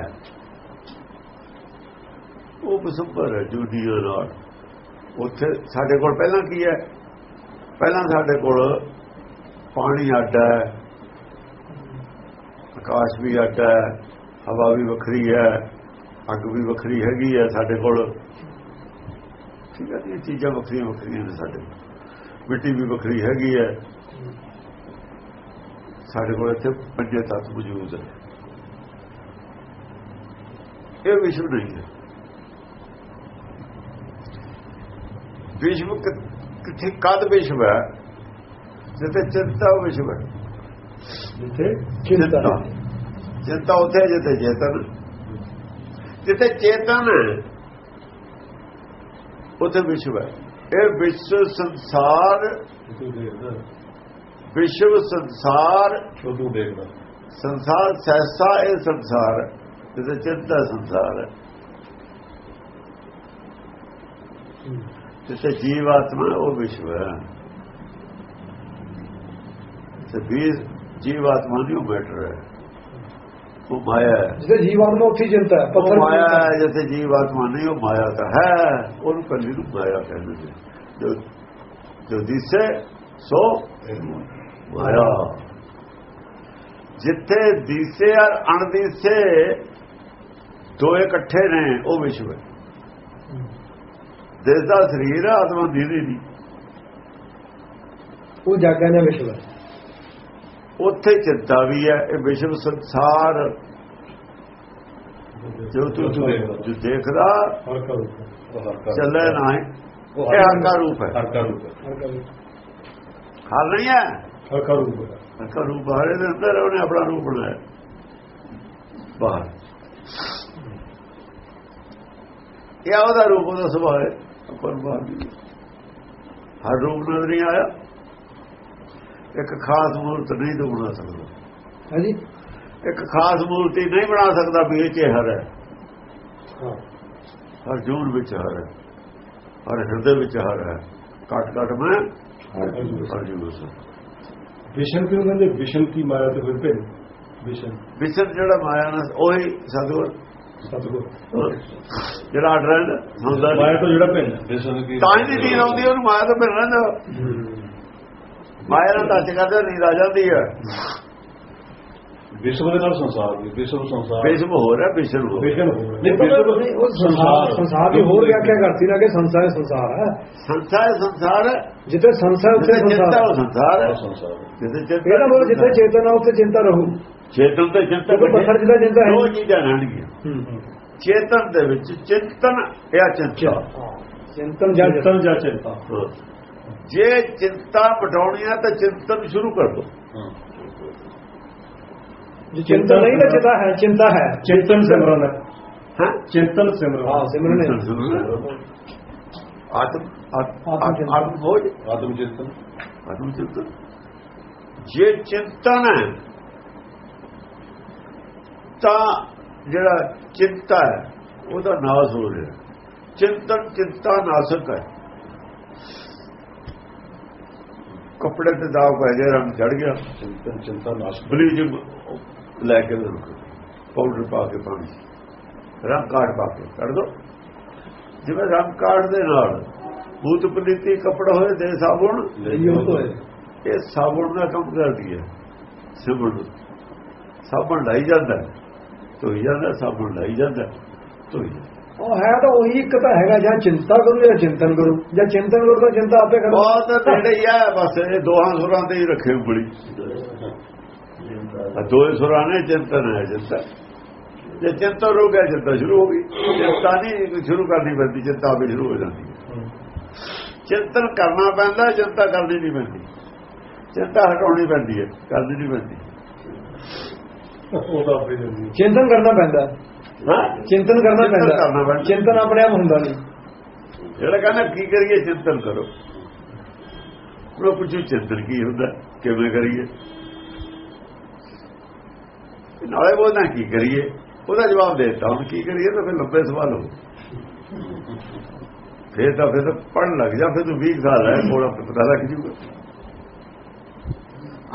ਉਹ ਦਸੰਬਰ ਹੈ ਜੁਡੀਓ ਨਾਲ ਉੱਥੇ ਸਾਡੇ ਕੋਲ ਪਹਿਲਾਂ ਕੀ ਹੈ? ਪਹਿਲਾਂ ਸਾਡੇ ਕੋਲ ਪਾਣੀ ਅੱਡ ਹੈ, ਆਕਾਸ਼ ਵੀ ਅੱਡ ਹੈ, ਹਵਾ ਵੀ ਵੱਖਰੀ ਹੈ, ਅੱਗ ਵੀ ਵੱਖਰੀ ਹੈਗੀ ਹੈ ਸਾਡੇ ਕੋਲ। ਠੀਕ ਹੈ ਜੀ, ਇਹ ਚੀਜ਼ਾਂ ਵੱਖਰੀਆਂ ਵੱਖਰੀਆਂ ਨੇ ਸਾਡੇ। ਮਿੱਟੀ ਵੀ ਵੱਖਰੀ ਹੈਗੀ ਹੈ। ਸਾਡੇ ਕੋਲ ਇੱਥੇ ਪੰਜੇ ਤੱਤ ਮੌਜੂਦ ਹੈ। ਇਹ ਵਿਸ਼ਵ ਨਹੀਂ ਹੈ। ਵਿਸ਼ਵ ਕਿੱਥੇ ਕਦ ਵਿਸ਼ਵ ਹੈ ਜਿੱਥੇ ਚਿੰਤਾ ਉਹ ਵਿਸ਼ਵ ਹੈ। ਜਿੱਥੇ ਚਿੰਤਾ। ਚਿੰਤਾ। ਉੱਥੇ ਜਿੱਥੇ ਚੇਤਨ। ਜਿੱਥੇ ਚੇਤਨ ਉੱਥੇ ਵਿਸ਼ਵ ਹੈ। ਇਹ ਵਿਸ਼ਵ ਸੰਸਾਰ ਵਿਸ਼ਵ ਸੰਸਾਰ ਛੋਟੂ ਦੇਖਦਾ ਸੰਸਾਰ ਸਹਿਸਾ ਇਹ ਸੰਸਾਰ ਜਿੱਥੇ ਚਿੰਤਾ ਸੰਸਾਰ ਹੈ। ਜਿੱਥੇ ਜੀਵ ਆਤਮਾ ਉਹ ਵਿਸ਼ਵ ਹੈ। ਤੇ ਵੀ ਜੀਵ ਆਤਮਾ ਨਹੀਂ ਉਹ ਮੈਟਰ ਹੈ। ਉਹ ਮਾਇਆ ਹੈ। ਜਿਹਦੇ ਜੀਵਾਤਮਾ ਉੱਥੇ ਹੀ ਚਿੰਤਾ ਹੈ ਪੱਥਰ ਮਾਇਆ ਹੈ ਜਿੱਥੇ ਜੀਵ ਆਤਮਾ ਨਹੀਂ ਉਹ ਮਾਇਆ ਤਾਂ ਹੈ। ਉਹਨੂੰ ਕੱਲੀ ਨੂੰ ਮਾਇਆ ਕਹਿੰਦੇ ਨੇ। ਜੋ ਜੋ ਦਿਸੇ ਸੋ ਮਾਇਆ। ਜਿੱਥੇ ਦਿਸੇ ਔਰ ਅਣਦਿਸੇ ਦੋਏ ਇਕੱਠੇ ਨੇ ਉਹ ਵਿਸ਼ਵ ਹੈ। ਦਿਸ ਦਾ ਸਰੀਰ ਆਤਮਾ ਦੀਦੀ ਨਹੀਂ ਉਹ ਜਾਗਾਂ ਦਾ ਵਿਸ਼ਵ। ਹੈ ਉੱਥੇ ਚਿੰਤਾ ਵੀ ਹੈ ਇਹ ਵਿਸ਼ਵ ਸੰਸਾਰ ਜੋ ਤੂੰ ਤੂੰ ਜੋ ਦੇਖਦਾ। ਹਰ ਕਰੂ ਚੱਲੇ ਨਾ ਹੈ। ਇਹ ਹਰ ਦਾ ਰੂਪ ਹੈ। ਹਰ ਕਰੂ ਹਾਲ ਨਹੀਂ ਹੈ। ਹਰ ਹਰ ਦਾ ਰੂਪ ਬਾਹਰ ਦੇ ਅੰਦਰ ਉਹਨੇ ਆਪਣਾ ਰੂਪ ਬਣਾਇਆ। ਬਾਹਰ। ਇਹ ਉਹਦਾ ਰੂਪ ਉਹਦਾ ਸੁਭਾਅ ਹੈ। ਪਰ ਬਾਹਰ ਹਰ ਰੂਪ ਨਜ਼ਰ ਨਹੀਂ ਆਇਆ। ਇੱਕ ਖਾਸ ਮੂਰਤ ਨਹੀਂ ਤੋਂ ਬਣਾ ਸਕਦਾ। ਹਾਂਜੀ? ਇੱਕ ਖਾਸ ਮੂਰਤੀ ਨਹੀਂ ਬਣਾ ਸਕਦਾ ਵੀ ਇਹ ਚ ਹਰ ਹੈ। ਹਰ ਜੂਨ ਵਿੱਚ ਹਰ ਹੈ। ਹਰ ਹਿਰਦੇ ਵਿੱਚ ਹਰ ਹੈ। ਘਟ ਘਟ ਮੈਂ ਹਰ ਜੂਨ ਵਿਸ਼ਨ ਕਿਉਂ ਕਹਿੰਦੇ? ਵਿਸ਼ਨ ਕੀ ਮਾਇਆ ਤੇ ਫਿਰ ਭਿੰਨ ਵਿਸ਼ਨ। ਵਿਸਰ ਜਿਹੜਾ ਮਾਇਆ ਨਾਲ ਉਹੀ ਸਤਗੁਰ। ਸਤਗੁਰ। ਜਿਹੜਾ ਅਡਰੈਂਡ ਹੁੰਦਾ ਮਾਇਆ ਤੋਂ ਜਿਹੜਾ ਭਿੰਨ। ਵਿਸ਼ਨ ਕੀ ਤਾਂ ਹੀ ਨਹੀਂ ਆਉਂਦੀ ਉਹਨੂੰ ਮਾਇਆ ਤੋਂ ਮਿਲ ਰਹਿੰਦਾ। ਮਾਇਆ ਨਾਲ ਟੱਚ ਕਰਦਾ ਨੀਂਦ ਆ ਜਾਂਦੀ ਹੈ। ਵਿਸ਼ਵ ਦੇ ਨਾਲ ਸੰਸਾਰ ਦੀ ਵਿਸ਼ਵ ਸੰਸਾਰ। ਬੇਸ਼ਮ ਹੋ ਰਿਹਾ ਵਿਸ਼ਨ ਹੋ। ਰਿਹਾ। ਵਿਸ਼ਨ ਹੋ। ਰਿਹਾ। ਨਹੀਂ ਵਿਸ਼ਵ ਨਹੀਂ, ਉਹ ਸੰਸਾਰ। ਸੰਸਾਰ ਦੀ ਹੋਰ ਵਿਆਖਿਆ ਕਰਤੀ ਨਾ ਕਿ ਸੰਸਾਰ ਹੈ ਸੰਸਾਰ ਹੈ। ਸੰਸਾਰ ਸੰਸਾਰ ਹੈ। ਜਿੱਥੇ ਸੰਸਾਰ ਉੱਥੇ ਜਿੱਥੇ ਚਿੰਤਾ ਉਹ ਸੰਸਾਰ ਸੰਸਾਰ ਹੈ। ਸੰਸਾਰ ਜਿੱਥੇ ਇਹਦਾ ਚਿੰਤਾ ਮਤਲਬ ਜਿੱਥੇ ਚੇਤਨ ਉੱਥੇ ਚਿੰਤਾ ਰਹੂ। ਚੇਤਨ ਤੇ ਚਿੰਤਾ ਪੱਥਰ ਜਿਹਦਾ ਚਿੰਤਾ ਹੈ। ਦੋ ਚੀਜ਼ਾਂ ਰਹਿਣਗੀਆਂ। ਚੇਤਨ ਦੇ ਵਿੱਚ ਚਿੰਤਨ ਜਾਂ ਚਿੰਤਾ ਚਿੰਤਨ ਜਾਂ ਚਿੰਤਨ ਜਾਂ ਚਿੰਤਾ। ਹਾਂ। ਜੇ ਚਿੰਤਾ ਮਟਾਉਣੀ ਹੈ ਤਾਂ ਚਿੰਤਨ ਸ਼ੁਰੂ ਕਰ ਦੋ। ਜੇ ਚਿੰਤਾ ਨਹੀਂ ਤਾਂ ਚਿੰਤਾ ਹੈ ਚਿੰਤਾ ਹੈ। ਚਿੰਤਨ ਸਿਮਰਨ ਹੈ। ਹਾਂ? ਚਿੰਤਨ ਸਿਮਰਨ। ਹਾਂ ਸਿਮਰਨ ਆਤਮ ਆਤਮ ਆਤਮ ਚਿੰਤਨ। ਆਤਮ ਖੋਜ। ਆਤਮ ਚਿੰਤਨ। ਆਤਮ ਚਿੰਤਨ। ਜੇ ਚਿੰਤਨ ਹੈ ਤਾਂ ਜਿਹੜਾ ਚਿੰਤਾ ਹੈ ਉਹਦਾ ਨਾਸ ਹੋ ਰਿਹਾ। ਚਿੰਤਨ ਚਿੰਤਾ ਨਾਸਕ ਹੈ। ਕੱਪੜੇ ਤੇ ਦਾਗ ਪੈ ਗਿਆ ਰੰਗ ਚੜ ਗਿਆ। ਚਿੰਤਨ ਚਿੰਤਾ ਨਾਸ਼ ਬਲੀਚਿੰਗ ਲੈ ਕੇ ਰੱਖੋ ਪਾਊਡਰ ਪਾ ਕੇ ਪਾਣੀ ਰੰਗ ਕਾਟ ਪਾ ਕੇ ਕੱਢ ਦੋ। ਜਿਵੇਂ ਰੰਗ ਕਾਟ ਦੇ ਨਾਲ ਭੂਤ ਪਲੀਤੀ ਕਪੜਾ ਹੋਏ ਦੇ ਸਾਬੁਣ। ਇਹ ਸਾਬੁਣ ਦਾ ਕੰਮ ਕਰਦੀ ਹੈ। ਸਿਮਰਨ ਸਾਬੁਣ ਲਾਈ ਜਾਂਦਾ ਧੋਈ ਜਾਂਦਾ ਸਾਬੁਣ ਲਾਈ ਜਾਂਦਾ ਧੋਈ ਜਾਂਦਾ। ਉਹ ਹੈ ਤਾਂ ਉਹੀ ਇੱਕ ਤਾਂ ਹੈਗਾ ਜਾਂ ਚਿੰਤਾ ਕਰੂ ਜਾਂ ਚਿੰਤਨ ਕਰੂ। ਜਾਂ ਚਿੰਤਨ ਕਰੂ ਤਾਂ ਚਿੰਤਾ ਆਪੇ ਕਰੂ ਬਹੁਤ ਨੇੜੇ ਹੀ ਹੈ ਬਸ ਇਹ ਦੋਹਾਂ ਸੁਰਾਂ ਤੇ ਹੀ ਰੱਖੇ ਉਂਗਲੀ। ਆ ਦੋਏ ਸੁਰਾਂ ਨੇ ਚਿੰਤਨ ਹੈ ਚਿੰਤਾ। ਜੇ ਚਿੰਤਾ ਰੁਕ ਗਿਆ ਚਿੰਤਾ ਸ਼ੁਰੂ ਹੋ ਗਈ। ਚਿੰਤਾ ਨਹੀਂ ਸ਼ੁਰੂ ਕਰਨੀ ਪੈਂਦੀ ਚਿੰਤਾ ਆਪੇ ਸ਼ੁਰੂ ਹੋ ਜਾਂਦੀ ਹੈ। ਚਿੰਤਨ ਕਰਨਾ ਪੈਂਦਾ ਚਿੰਤਾ ਕਰਨੀ ਨਹੀਂ ਪੈਂਦੀ। ਚਿੰਤਾ ਹਟਾਉਣੀ ਪੈਂਦੀ ਹੈ ਕਰਨੀ ਨਹੀਂ ਪੈਂਦੀ। ਉਹ ਤਾਂ ਆਪੇ ਜਾਂਦੀ ਹੈ। ਚਿੰਤਨ ਕਰਨਾ ਪੈਂਦਾ। ਹਾਂ? ਚਿੰਤਨ ਕਰਨਾ ਪੈਂਦਾ। ਚਿੰਤਨ ਆਪਣੇ ਆਪ ਹੁੰਦਾ ਨਹੀਂ। ਜਿਹੜਾ ਕਹਿੰਦਾ ਕੀ ਕਰੀਏ ਚਿੰਤਨ ਕਰੋ। ਉਹ ਪੁੱਛੂ ਚਿੰਤਨ ਕੀ ਹੁੰਦਾ? ਕਿਵੇਂ ਕਰੀਏ? ਨਾਲੇ ਬੋਲਦਾ ਕੀ ਕਰੀਏ? ਉਹਦਾ ਜਵਾਬ ਦੇ ਦਿੱਤਾ। ਹੁਣ ਕੀ ਕਰੀਏ? ਤਾਂ ਫਿਰ ਲੰਬੇ ਸਵਾਲ ਹੋ ਫਿਰ ਤਾਂ ਫਿਰ ਪੜਨ ਲੱਗ ਜਾ ਫਿਰ ਤੂੰ 20 ਸਾਲ ਹੈ ਥੋੜਾ ਪਤਾ ਲੱਗ ਜੂਗਾ।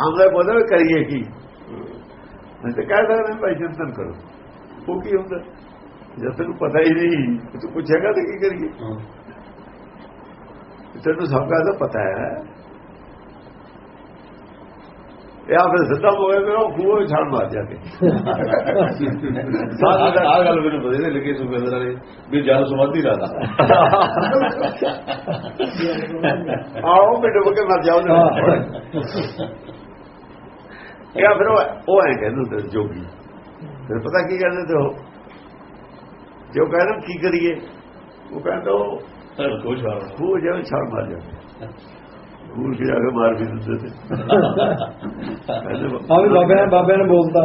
ਆਮਲੇ ਬੋਲਦਾ ਕਰੀਏ ਕੀ? ਮੈਂ ਤਾਂ ਕਹਿ ਸਕਦਾ ਭਾਈ ਚਿੰਤਨ ਕਰੋ। ਉਹ ਕੀ ਹੁੰਦਾ? ਜਦ ਤੈਨੂੰ ਪਤਾ ਹੀ ਨਹੀਂ ਤੂੰ ਪੁੱਛੇਗਾ ਤਾਂ ਕੀ ਕਰੀਏ? ਤੈਨੂੰ ਸਭ ਦਾ ਪਤਾ ਹੈ। ਇਹ ਆਪੇ ਸਿੱਧਾ ਹੋਏ ਫਿਰ ਉਹ ਖੂਹ ਛਾਲ ਮਾਰ ਜਾ ਕੇ ਆਹ ਆਹ ਗੱਲ ਮੈਨੂੰ ਪਤਾ ਨਹੀਂ ਲੱਗੀ ਸੁਖੇਂਦਰ ਵਾਲੇ ਵੀ ਜਨ ਸਮਾਧੀ ਰਾਦਾ ਆਓ ਮੈਨੂੰ ਬਕੇ ਮਰ ਜਾਓ ਨਾ। ਇਹ ਫਿਰ ਉਹ ਐ ਕਹਿੰਦੇ ਹੁੰਦੇ ਜੋਗੀ। ਫਿਰ ਪਤਾ ਕੀ ਕਹਿੰਦੇ ਤੇ ਉਹ? ਜੋ ਕਹਿੰਦਾ ਕੀ ਕਰੀਏ? ਉਹ ਕਹਿੰਦਾ ਉਹ ਸਰ ਕੁਝ ਹਾਲ ਖੂਹ ਜਿਵੇਂ ਛਾਲ ਮਾਰ ਜਾ ਖੂਹ ਜਾ ਕੇ ਮਾਰ ਵੀ ਦਿੰਦੇ ਤੇ। ਕਹਿੰਦੇ ਆ ਵੀ ਬਾਬਿਆਂ ਨੇ ਬਾਬਿਆਂ ਨੇ ਬੋਲਤਾ।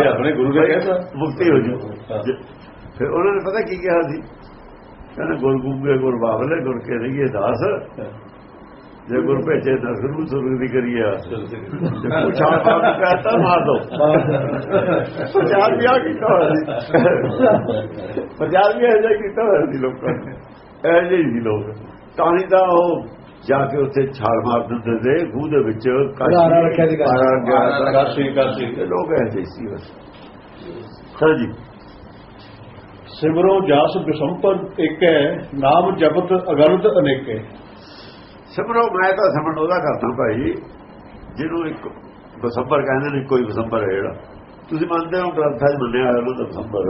ਇਹ ਆਪਣੇ ਗੁਰੂ ਨੇ ਕਹਿਤਾ ਮੁਕਤੀ ਹੋ ਜੂ ਫਿਰ ਉਹਨਾਂ ਨੇ ਪਤਾ ਕੀ ਕਿਹਾ ਸੀ? ਕਹਿੰਦੇ ਗੁਰ ਗੂੰਗੇ ਗੁਰ ਬਾਬਲੇ ਗੁਰ ਕੇ ਰਹੀਏ ਦਾਸ। ਜੇ ਗੁਰ ਭੇਜੇ ਨਸਰੂ ਸੁਰਗ ਦੀ ਕਰੀਏ ਆਸ। ਜੇ ਪੁੱਛਾ ਪਾਪ ਕਹਤਾ ਮਾਰ ਦੋ। ਪ੍ਰਚਾਰ ਵੀ ਆ ਕੀਤਾ ਹੋਇਆ ਸੀ। ਪ੍ਰਚਾਰ ਵੀ ਇਹ ਕੀਤਾ ਹੋਇਆ ਸੀ ਲੋਕਾਂ ਨੇ। ਇਹ ਜਿਹੇ ਸੀ ਲੋਕ। ਤਾਂ ਹੀ ਤਾਂ ਉਹ ਜਾ ਕੇ ਉੱਥੇ ਛਾਲ ਮਾਰ ਦਿੰਦੇ ਸੀ। ਖੂਹ ਦੇ ਵਿੱਚ ਆਧਾਰਾ ਰੱਖਿਆ ਸੀ ਕਾਸ਼ੀ। ਕਾਸ਼ੀ ਲੋਕ ਐਸੇ ਸੀ ਬਸ। ਹਾਂਜੀ ਸਿਮਰੋ ਜਸ ਬਿਸੰਪਰ ਏਕੈ ਨਾਮ ਜਪਤ ਅਗਨਤ ਅਨੇਕੇ। ਸਿਮਰੋ ਮੈਂ ਤਾਂ ਸਿਮਰਨ ਉਹਦਾ ਕਰਦਾ ਭਾਈ। ਜਿਹਨੂੰ ਇੱਕ ਬਸੰਬਰ ਕਹਿੰਦੇ ਨੇ ਕੋਈ ਬਸੰਬਰ ਹੈ ਜਿਹੜਾ। ਤੁਸੀਂ ਮੰਨਦੇ ਹੋ ਗ੍ਰੰਥਾਂ 'ਚ ਮੰਨਿਆ ਹੋਇਆ ਉਹਦਾ ਬਸੰਬਰ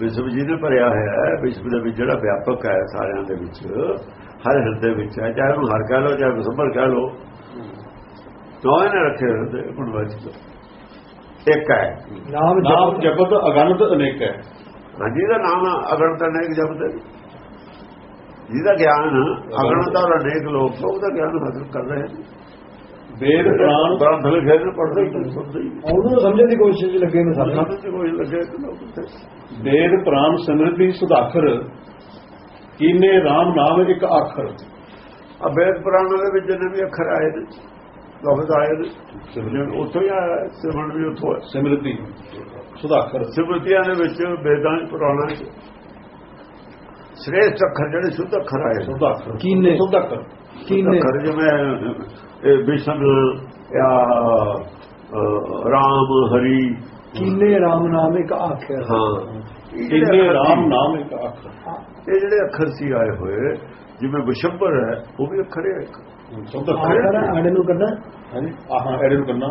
ਵਿਸ਼ਵ ਜੀ ਨੇ ਭਰਿਆ ਹੋਇਆ ਹੈ ਵਿਸ਼ਵ ਦੇ ਵਿੱਚ ਜਿਹੜਾ ਵਿਆਪਕ ਹੈ ਸਾਰਿਆਂ ਦੇ ਵਿੱਚ ਹਰ ਹਿਰਦੇ ਵਿੱਚ ਹੈ। ਚਾਹੇ ਉਹਨੂੰ ਹਰ ਕਹਿ ਲਓ ਚਾਹੇ ਬਸੰਬਰ ਕਹਿ ਲਓ। ਦੋਵੇਂ ਨੇ ਰੱਖੇ ਹਿਰਦੇ ਗੁਣਵਚ ਇੱਕ ਹੈ। ਨਾਮ ਨਾਮ ਜਪ ਜਪਤ ਅਗਨਤ ਅਨੇਕੈ ਹਾਂਜੀ ਦਾ ਨਾਮ ਅਗਣਤ ਅਨੇਕ ਜਪਦੇ ਜਿਹਦਾ ਗਿਆਨ ਅਗਣਤ ਔਰ ਅਨੇਕ ਲੋਕ ਉਹਦਾ ਗਿਆਨ ਹਾਸਲ ਕਰ ਰਹੇ ਨੇ। ਵੇਦ ਪ੍ਰਾਣ ਗ੍ਰੰਥ ਲਿਖੇ ਨੇ ਪੜ੍ਹਦੇ ਹੀ ਸੁਣਦੇ ਹੀ। ਉਹਨੂੰ ਸਮਝਣ ਦੀ ਕੋਸ਼ਿਸ਼ ਲੱਗੇ ਨੇ ਚ ਕੋਈ ਲੱਗੇ ਤੇ ਵੇਦ ਪ੍ਰਾਣ ਸਿਮਰਤੀ ਸੁਧਾਖਰ ਕੀਨੇ RAM ਨਾਮ ਇੱਕ ਅੱਖਰ। ਅਬੇਦ ਪੁਰਾਣ ਦੇ ਵਿੱਚ ਜਿੰਨੇ ਵੀ ਅੱਖਰ ਆਏ ਨੇ ਲਫ਼ਜ਼ ਆਏ ਨੇ ਸਿਮਰਨ ਉੱਥੋਂ ਹੀ ਆਇਆ ਸਿਮਰਨ ਵੀ ਉੱਥੋਂ ਹੈ ਸਿਮਰਤੀ ਸੁਧਾਖਰ ਸਿਮਰਤੀਆਂ ਦੇ ਵਿੱਚ ਵੇਦਾਂ ਪੁਰਾਣਾਂ ਸ੍ਰੇਸ਼ਟ ਅੱਖਰ ਜਿਹੜੇ ਸ਼ੁੱਧ ਅੱਖਰ ਆਏ ਨੇ। ਸੁਧਾਖਰ ਕੀਨੇ? ਸੁਧਾਖਰ ਕੀਨੇ? ਅੱਖਰ ਜਿਵੇਂ ਇਹ ਜਾਂ ਅ, ਰਾਮ ਹਰੀ। ਕੀਨੇ RAM ਨਾਮ ਇੱਕ ਆਖਿਆ? ਹਾਂ। ਕੀਨੇ ਅੱਖਰ ਸੀ, ਨਾਮ ਇੱਕ ਅੱਖਰ। ਇਹ ਜਿਹੜੇ ਅੱਖਰ ਸੀ ਆਏ ਹੋਏ ਜਿਵੇਂ ਵਿਸ਼ੰਬਰ ਹੈ ਉਹ ਵੀ ਅੱਖਰ ਹੈ ਇੱਕ। ਸੁਧਾਖਰ ਆਖਰ ਆੜੇ ਨੂੰ ਕਰਨਾ। ਹਾਂਜੀ ਆਹਾਂ ਐਡੇ ਨੂੰ ਕਰਨਾ।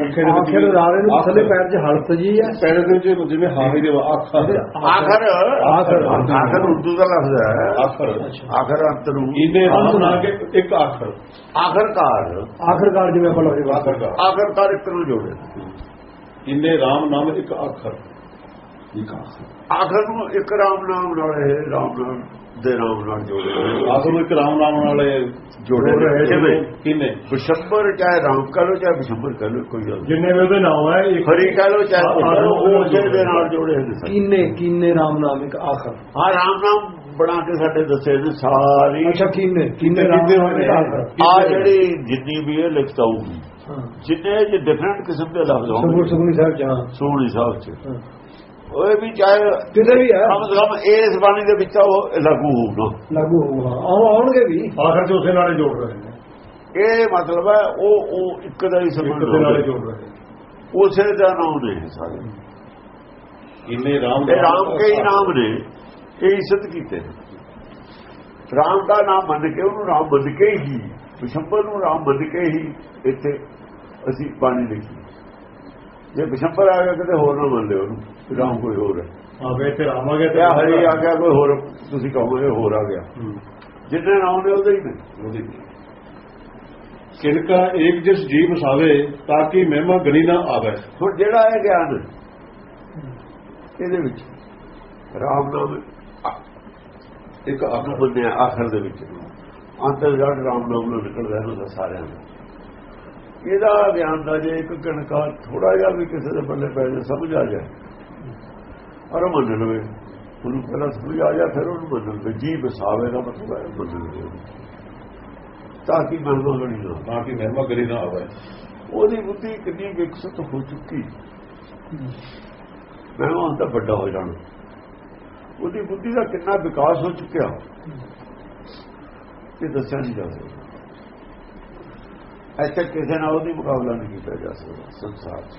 ਆਖਰ ਰਾਰੇ ਨੂੰ ਥੱਲੇ ਪੈਰ 'ਚ ਹਲਤ ਜੀ ਹੈ ਪੈਰ ਦੇ ਵਿੱਚ ਜਿਵੇਂ ਹਾਵੀ ਦੇ ਅੱਖਰ ਆਖਰ। ਆਖਰ। ਆਖਰ। ਉਰਦੂ ਦਾ ਲਫ਼ਜ਼ ਹੈ। ਅੱਖਰ ਆਖਰ ਅੰਤ ਨੂੰ। ਕੀਨੇ RAM ਨਾਮ ਕੇ ਇੱਕ ਅੱਖਰ ਆਖਰਕਾਰ। ਆਖਰਕਾਰ ਜਿਵੇਂ ਆਪਾਂ ਲਫ਼ਜ਼ ਆਖਰ ਵਾਪਰ ਦਾ ਆਖਰਕਾਰ ਇੱਕ ਨੂੰ ਜੋੜੇ। ਕੀਨੇ RAM ਨਾਮ ਇੱਕ ਅੱਖਰ ਇੱਕ ਅੱਖਰ ਆਖਰ ਨੂੰ ਇੱਕ ਰਾਮ ਨਾਮ ਨਾਲ ਰਾਮ ਨਾਮ। ਦੇ ਨਾਮ ਨਾਲ ਜੋੜੇ ਨੂੰ। ਇੱਕ RAM ਨਾਮ ਨਾਲ ਜੋੜੇ ਜਿਵੇਂ ਕਿਨੇ ਬਿਸ਼ੰਬਰ ਚਾਹੇ ਰਾਮ ਕਹ ਲੋ ਚਾਹੇ ਬਿਸ਼ੰਬਰ ਕਹ ਲੋ ਕੋਈ ਗੱਲ। ਜਿੰਨੇ ਵੀ ਉਹਦੇ ਨਾਮ ਹੈ ਇੱਕ ਹਰੀ ਕਹ ਲੋ ਚਾਹੇ ਉਹ ਦੇ ਨਾਲ ਜੋੜੇ ਹੁੰਦੇ ਸਨ। ਕੀਨੇ ਕੀਨੇ RAM ਨਾਮ ਇੱਕ ਆਖਰ? ਹਾਂ ਰਾਮ ਨਾਮ ਬਣਾ ਕੇ ਸਾਡੇ ਦੱਸੇ ਨੇ ਸਾਰੀ। ਅੱਛਾ ਕੀਨੇ ਕੀਨੇ ਕੀਨੇ ਆਖਰ? ਆ ਜਿਹੜੀ ਜਿੰਨੀ ਵੀ ਇਹ ਲਿਖਤ ਆਊਗੀ ਹਾਂ। ਜਿੰਨੇ ਜੇ ਡਿਫਰੈਂਟ ਕਿਸਮ ਦੇ ਲਫ਼ਜ਼ ਹੋਣਗੇ ਸੁਖਮਨੀ ਸਾਹਿਬ ਜਹਾਂ ਸੋਹਣੀ ਸਾਹਿਬ ਚ। ਉਹ ਵੀ ਚਾਹੇ ਕਿਤੇ ਵੀ ਹੈ ਕਮ ਕਮ ਇਸ ਬਾਣੀ ਦੇ ਵਿੱਚ ਉਹ ਲਾਗੂ ਹੋਊਗਾ। ਲਾਗੂ ਹੋਊਗਾ। ਆਉ ਆਉਣਗੇ ਵੀ। ਆਖਰ ਚ ਉਸੇ ਨਾਲੇ ਜੋੜ ਰਹੇ ਨੇ। ਇਹ ਮਤਲਬ ਹੈ ਉਹ ਉਹ ਇੱਕ ਦਾ ਹੀ ਸੰਬੰਧ ਦੇ ਨਾਲੇ। ਜੋੜ ਰਹੇ ਉਸੇ ਦਾ ਨਾਮ ਨੇ ਸਾਰੇ। ਕਿੰਨੇ ਰਾਮ ਇਹ ਰਾਮ ਕੇ ਹੀ ਨਾਮ ਨੇ। ਇਹ ਇੱਜ਼ਤ ਕੀਤੇ ਨੇ। ਰਾਮ ਦਾ ਨਾਮ ਮੰਨ ਕੇ ਉਹਨੂੰ ਰਾਮ ਮੰਨ ਕੇ ਹੀ ਬਿਸ਼ੰਬਰ ਨੂੰ ਰਾਮ ਮੰਨ ਕੇ ਹੀ ਇੱਥੇ ਅਸੀਂ ਬਾਣੀ ਲਿਖੀ। ਜੇ ਬਿਸ਼ੰਬਰ ਆ ਗਿਆ ਕਿਤੇ ਹੋਰ ਨਾ ਮੰਨ ਲਿਓ ਉਹਨੂੰ ਰਾਮ ਕੋਈ ਹੋਰ ਹੈ। ਹਾਂ ਵੇ ਤੇ ਰਾਮ ਆ ਗਿਆ ਜਾਂ ਹਰੀ ਆ ਗਿਆ ਕੋਈ ਹੋਰ ਤੁਸੀਂ ਕਹੋਗੇ ਹੋਰ ਆ ਗਿਆ। ਜਿੰਨੇ ਨਾਮ ਨੇ ਉਹਦੇ ਹੀ ਨੇ ਉਹਦੀ ਕਿਨਕਾ ਇੱਕ ਜਿਸ ਜੀਵ ਸਾਵੇ ਤਾਂ ਕਿ ਮਹਿਮਾ ਗਣੀ ਨਾ ਆਵੇ। ਹੁਣ ਜਿਹੜਾ ਇਹ ਗਿਆਨ ਇਹਦੇ ਵਿੱਚ ਰਾਮ ਨਾਮ ਇੱਕ ਆਖਰ ਆਖਰ ਬੰਦੇ ਆਖਰ ਦੇ ਵਿੱਚ। ਅੰਤਰ ਜੜ ਰਾਮ ਨਾਮ ਨੂੰ ਨਿਕਲਦਾ ਹੈ ਉਹਦਾ ਸਾਰਿਆਂ ਦਾ। ਇਹਦਾ ਗਿਆਨ ਦਾ ਜੇ ਇੱਕ ਕਣਕਾ ਥੋੜਾ ਜਿਹਾ ਵੀ ਕਿਸੇ ਦੇ ਬੱਲੇ ਪੈ ਜਾਏ ਸਮਝ ਆ ਜਾਏ ਔਰ ਉਹ ਮੰਨ ਲਵੇ। ਉਹਨੂੰ ਪਹਿਲਾਂ ਸਮਝ ਆ ਜਾ ਫਿਰ ਉਹਨੂੰ ਮੰਨ ਲਵੇ। ਜੀ ਬਸਾਵੇ ਦਾ ਮਤਲਬ ਹੈ ਮੰਨ ਲਵੇ। ਤਾਂ ਕਿ ਮਹਿਮਾ ਗਣੀ ਨਾ ਤਾਂ ਕਿ ਮਹਿਮਾ ਗਣੀ ਨਾ ਆਵੇ ਉਹਦੀ ਬੁੱਧੀ ਕਿੰਨੀ ਵਿਕਸਿਤ ਹੋ ਚੁੱਕੀ। ਮਹਿਮਾ ਹੁਣ ਤਾਂ ਵੱਡਾ ਹੋ ਜਾਣਾ। ਉਹਦੀ ਬੁੱਧੀ ਦਾ ਕਿੰਨਾ ਵਿਕਾਸ ਹੋ ਚੁੱਕਿਆ ਇਹ ਦੱਸਿਆ ਨਹੀਂ ਜਾ ਸਕਦਾ। ਇੱਥੇ ਕਿਸੇ ਨਾਲ ਉਹਦੀ ਮੁਕਾਬਲਾ ਨਹੀਂ ਕੀਤਾ ਜਾ ਸਕਦਾ ਸੰਸਾਰ 'ਚ।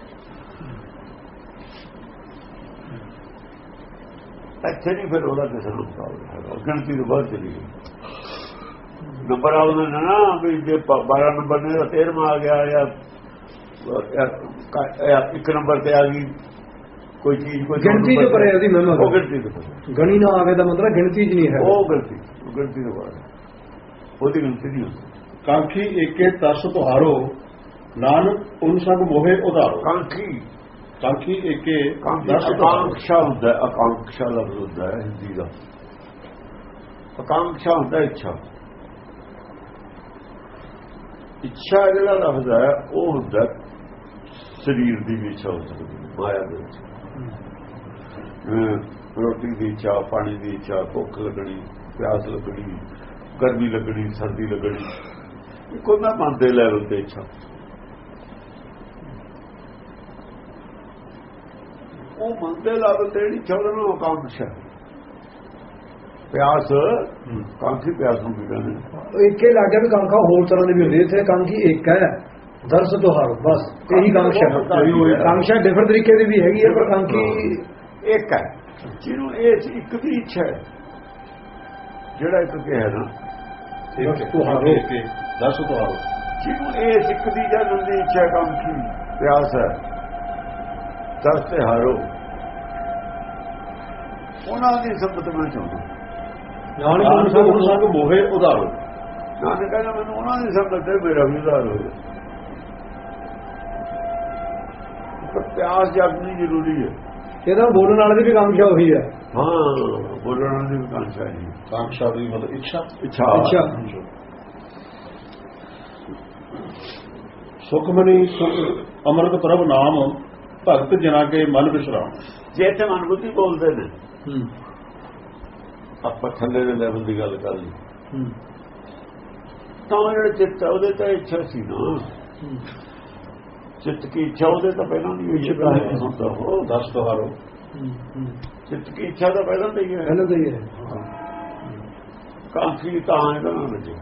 ਇੱਥੇ ਨਹੀਂ ਫਿਰ ਉਹਦਾ ਕਿਸੇ ਨਾਲ ਮੁਕਾਬਲਾ ਹੈਗਾ। ਗਿਣਤੀ ਤੋਂ ਬਾਅਦ ਚਲੀ ਗਈ। ਨੰਬਰ ਆਉਂਦੇ ਨੇ ਨਾ ਵੀ ਜੇ 12 ਨੰਬਰ ਨੇ ਤਾਂ 13ਵਾਂ ਆ ਗਿਆ ਜਾਂ ਇੱਕ ਨੰਬਰ ਤੇ ਆ ਗਈ ਕੋਈ ਚੀਜ਼ ਕੋਈ ਗਿਣਤੀ ਚ ਪਰੇ ਉਹਦੀ ਮਹਿਮਾ ਉਹ ਗਿਣਤੀ ਤੋਂ ਪਰੇ ਗਣੀ ਨਾ ਆਵੇ ਦਾ ਮਤਲਬ ਗਿਣਤੀ 'ਚ ਨਹੀਂ ਹੈ। ਉਹ ਗਿਣਤੀ ਉਹ ਗਿਣਤੀ ਤੋਂ ਬਾਹਰ ਉਹਦੀ ਗਿਣਤੀ ਨਹੀਂ ਹੁੰਦੀ। ਕਾਂਖੀ ਏਕੇ ਤਸ ਤੁਹਾਰੋ ਨਾਨਕ ਉਨ ਸਭ ਮੋਹਿ ਉਧਾਰੋ। ਕਾਂਖੀ। ਕਾਂਖੀ ਏਕੇ ਕਾਂਖੀ ਦਸ ਤੁਹਾਰੋ। ਆਕਾਂਖਸ਼ਾ ਹੁੰਦਾ ਆਕਾਂਖਸ਼ਾ ਲਫ਼ਜ਼ ਹੁੰਦਾ ਹੈ ਹਿੰਦੀ ਦਾ। ਆਕਾਂਖਸ਼ਾ ਹੁੰਦਾ ਇੱਛਾ। ਇੱਛਾ ਜਿਹੜਾ ਲਫ਼ਜ਼ ਹੈ ਉਹ ਹੁੰਦਾ ਸਰੀਰ ਦੀ ਵੀ ਇੱਛਾ ਹੋ ਸਕਦੀ ਹੈ, ਮਾਇਆ ਦੇ ਵਿੱਚ। ਅਹ ਰੋਟੀ ਦੀ ਇੱਛਾ ਪਾਣੀ ਦੀ ਇੱਛਾ ਭੁੱਖ ਲੱਗਣੀ ਪਿਆਸ ਲੱਗਣੀ ਗਰਮੀ ਲੱਗਣੀ ਸਰਦੀ ਲੱਗਣੀ ਇਹ ਕੋਈ ਨਾ ਮਨ ਦੇ ਲੈਵਲ ਤੇ ਇੱਛਾ। ਉਹ ਮਨ ਦੇ ਲੈਵਲ ਤੇ ਜਿਹੜੀ ਇੱਛਾ ਉਹਦਾ ਨਾਮ ਆਕਾਂਖਸ਼ਾ ਹੈ। ਪਿਆਸ ਕਾਂਖੀ ਪਿਆਸ ਨੂੰ ਵੀ ਕਹਿੰਦੇ ਨੇ। ਇੱਕੇ ਲੱਗਿਆ ਵੀ ਕਾਂਖਾ ਹੋਰ ਤਰ੍ਹਾਂ ਦੀ ਵੀ ਹੁੰਦੀ। ਇੱਥੇ ਕਾਂਖੀ ਇੱਕ ਹੈ। ਦਰਸ ਤੁਹਾਰ ਬਸ। ਇਹੀ ਕਾਂਕਸ਼ਾ ਹੈ। ਕਾਂਕਸ਼ਾ ਡਿਫਰੈਂਟ ਤਰੀਕੇ ਦੀ ਵੀ ਹੈਗੀ ਹੈ ਪਰ ਕਾਂਕੀ ਇੱਕ ਹੈ। ਜਿਹਨੂੰ ਇਹ ਇੱਕ ਦੀ ਇੱਛਾ ਹੈ। ਜਿਹੜਾ ਇੱਕ ਕਿਹਾ ਨਾ ਇੱਕ ਤੁਹਾਰੋ। ਦਸ ਤੁਹਾਰੋ। ਜਿਹਨੂੰ ਇਹ ਸਿੱਖ ਦੀ ਜਨਮ ਦੀ ਇੱਛਾ ਕੰਮ ਕੀ? ਪਿਆਸ ਹੈ। ਦਸ ਤੇ ਹਾਰੋ ਉਹਨਾਂ ਦੀ ਸੰਗਤ ਮੈਂ ਚਾਹੁੰਦਾ। ਨਾਨਕ ਸੰਗ ਗੁਰੂ ਸੰਗ ਮੋਹੇ ਉਧਾਰੋ। ਨਾਨਕ ਕਹਿੰਦਾ ਮੈਨੂੰ ਉਹਨਾਂ ਦੀ ਸੰਗਤ ਤੇ ਮੇਰਾ ਵੀ ਉਧਾਰ ਹੋਵੇ। ਪਰ ਪਿਆਸ ਜਾਗਣੀ ਜ਼ਰੂਰੀ ਹੈ। ਇਹਦਾ ਬੋਲਣ ਵਾਲੇ ਦੀ ਵੀ ਕਾਂਕਸ਼ਾ ਉਹੀ ਹੈ ਹਾਂ ਬੋਲਣ ਦੀ ਕਾਂਸ਼ਾ ਜੀ। ਕਾਂਕਸ਼ਾ ਦੀ ਮਤਲਬ ਇੱਛਾ। ਇੱਛਾ। ਅੱਛਾ ਸੁਖਮਨੀ ਸੁਖ ਅਮਰਤ ਪ੍ਰਭ ਨਾਮ ਭਗਤ ਜਨਾ ਕੇ ਮਨ ਵਿਸ਼ਰਾਮ। ਜੇ ਤੇ ਮਨ ਬੁੱਧੀ ਬੋਲਦੇ ਨੇ। ਹੂੰ। ਆਪਾਂ ਥੱਲੇ ਦੇ ਲੈਵਲ ਦੀ ਗੱਲ ਕਰ ਲਈ। ਹੂੰ। ਤਾਂ ਜਿਹੜਾ ਚਿੱਤ ਹੈ, ਉਹਦੇ ਤਾਂ ਇੱਛਾ ਸੀ ਨਾ। ਚਿੱਤ ਕੀ ਇੱਛਾ ਉਹਦੇ ਤਾਂ ਪਹਿਲਾਂ ਦੀ ਇੱਛਾ ਹੈ। ਹੁੰਦਾ। ਉਹ ਦਸ ਤੁਹਾਰੋ ਚਿੱਤ ਕੀ ਇੱਛਾ ਤਾਂ ਪਹਿਲਾਂ ਦੀ ਹੈ। ਪਹਿਲਾਂ ਤਾਂ ਹੀ। ਹੈ। ਕਾਫੀ ਤਾਂ ਇਹਦਾ ਨਾ ਲੱਗੇ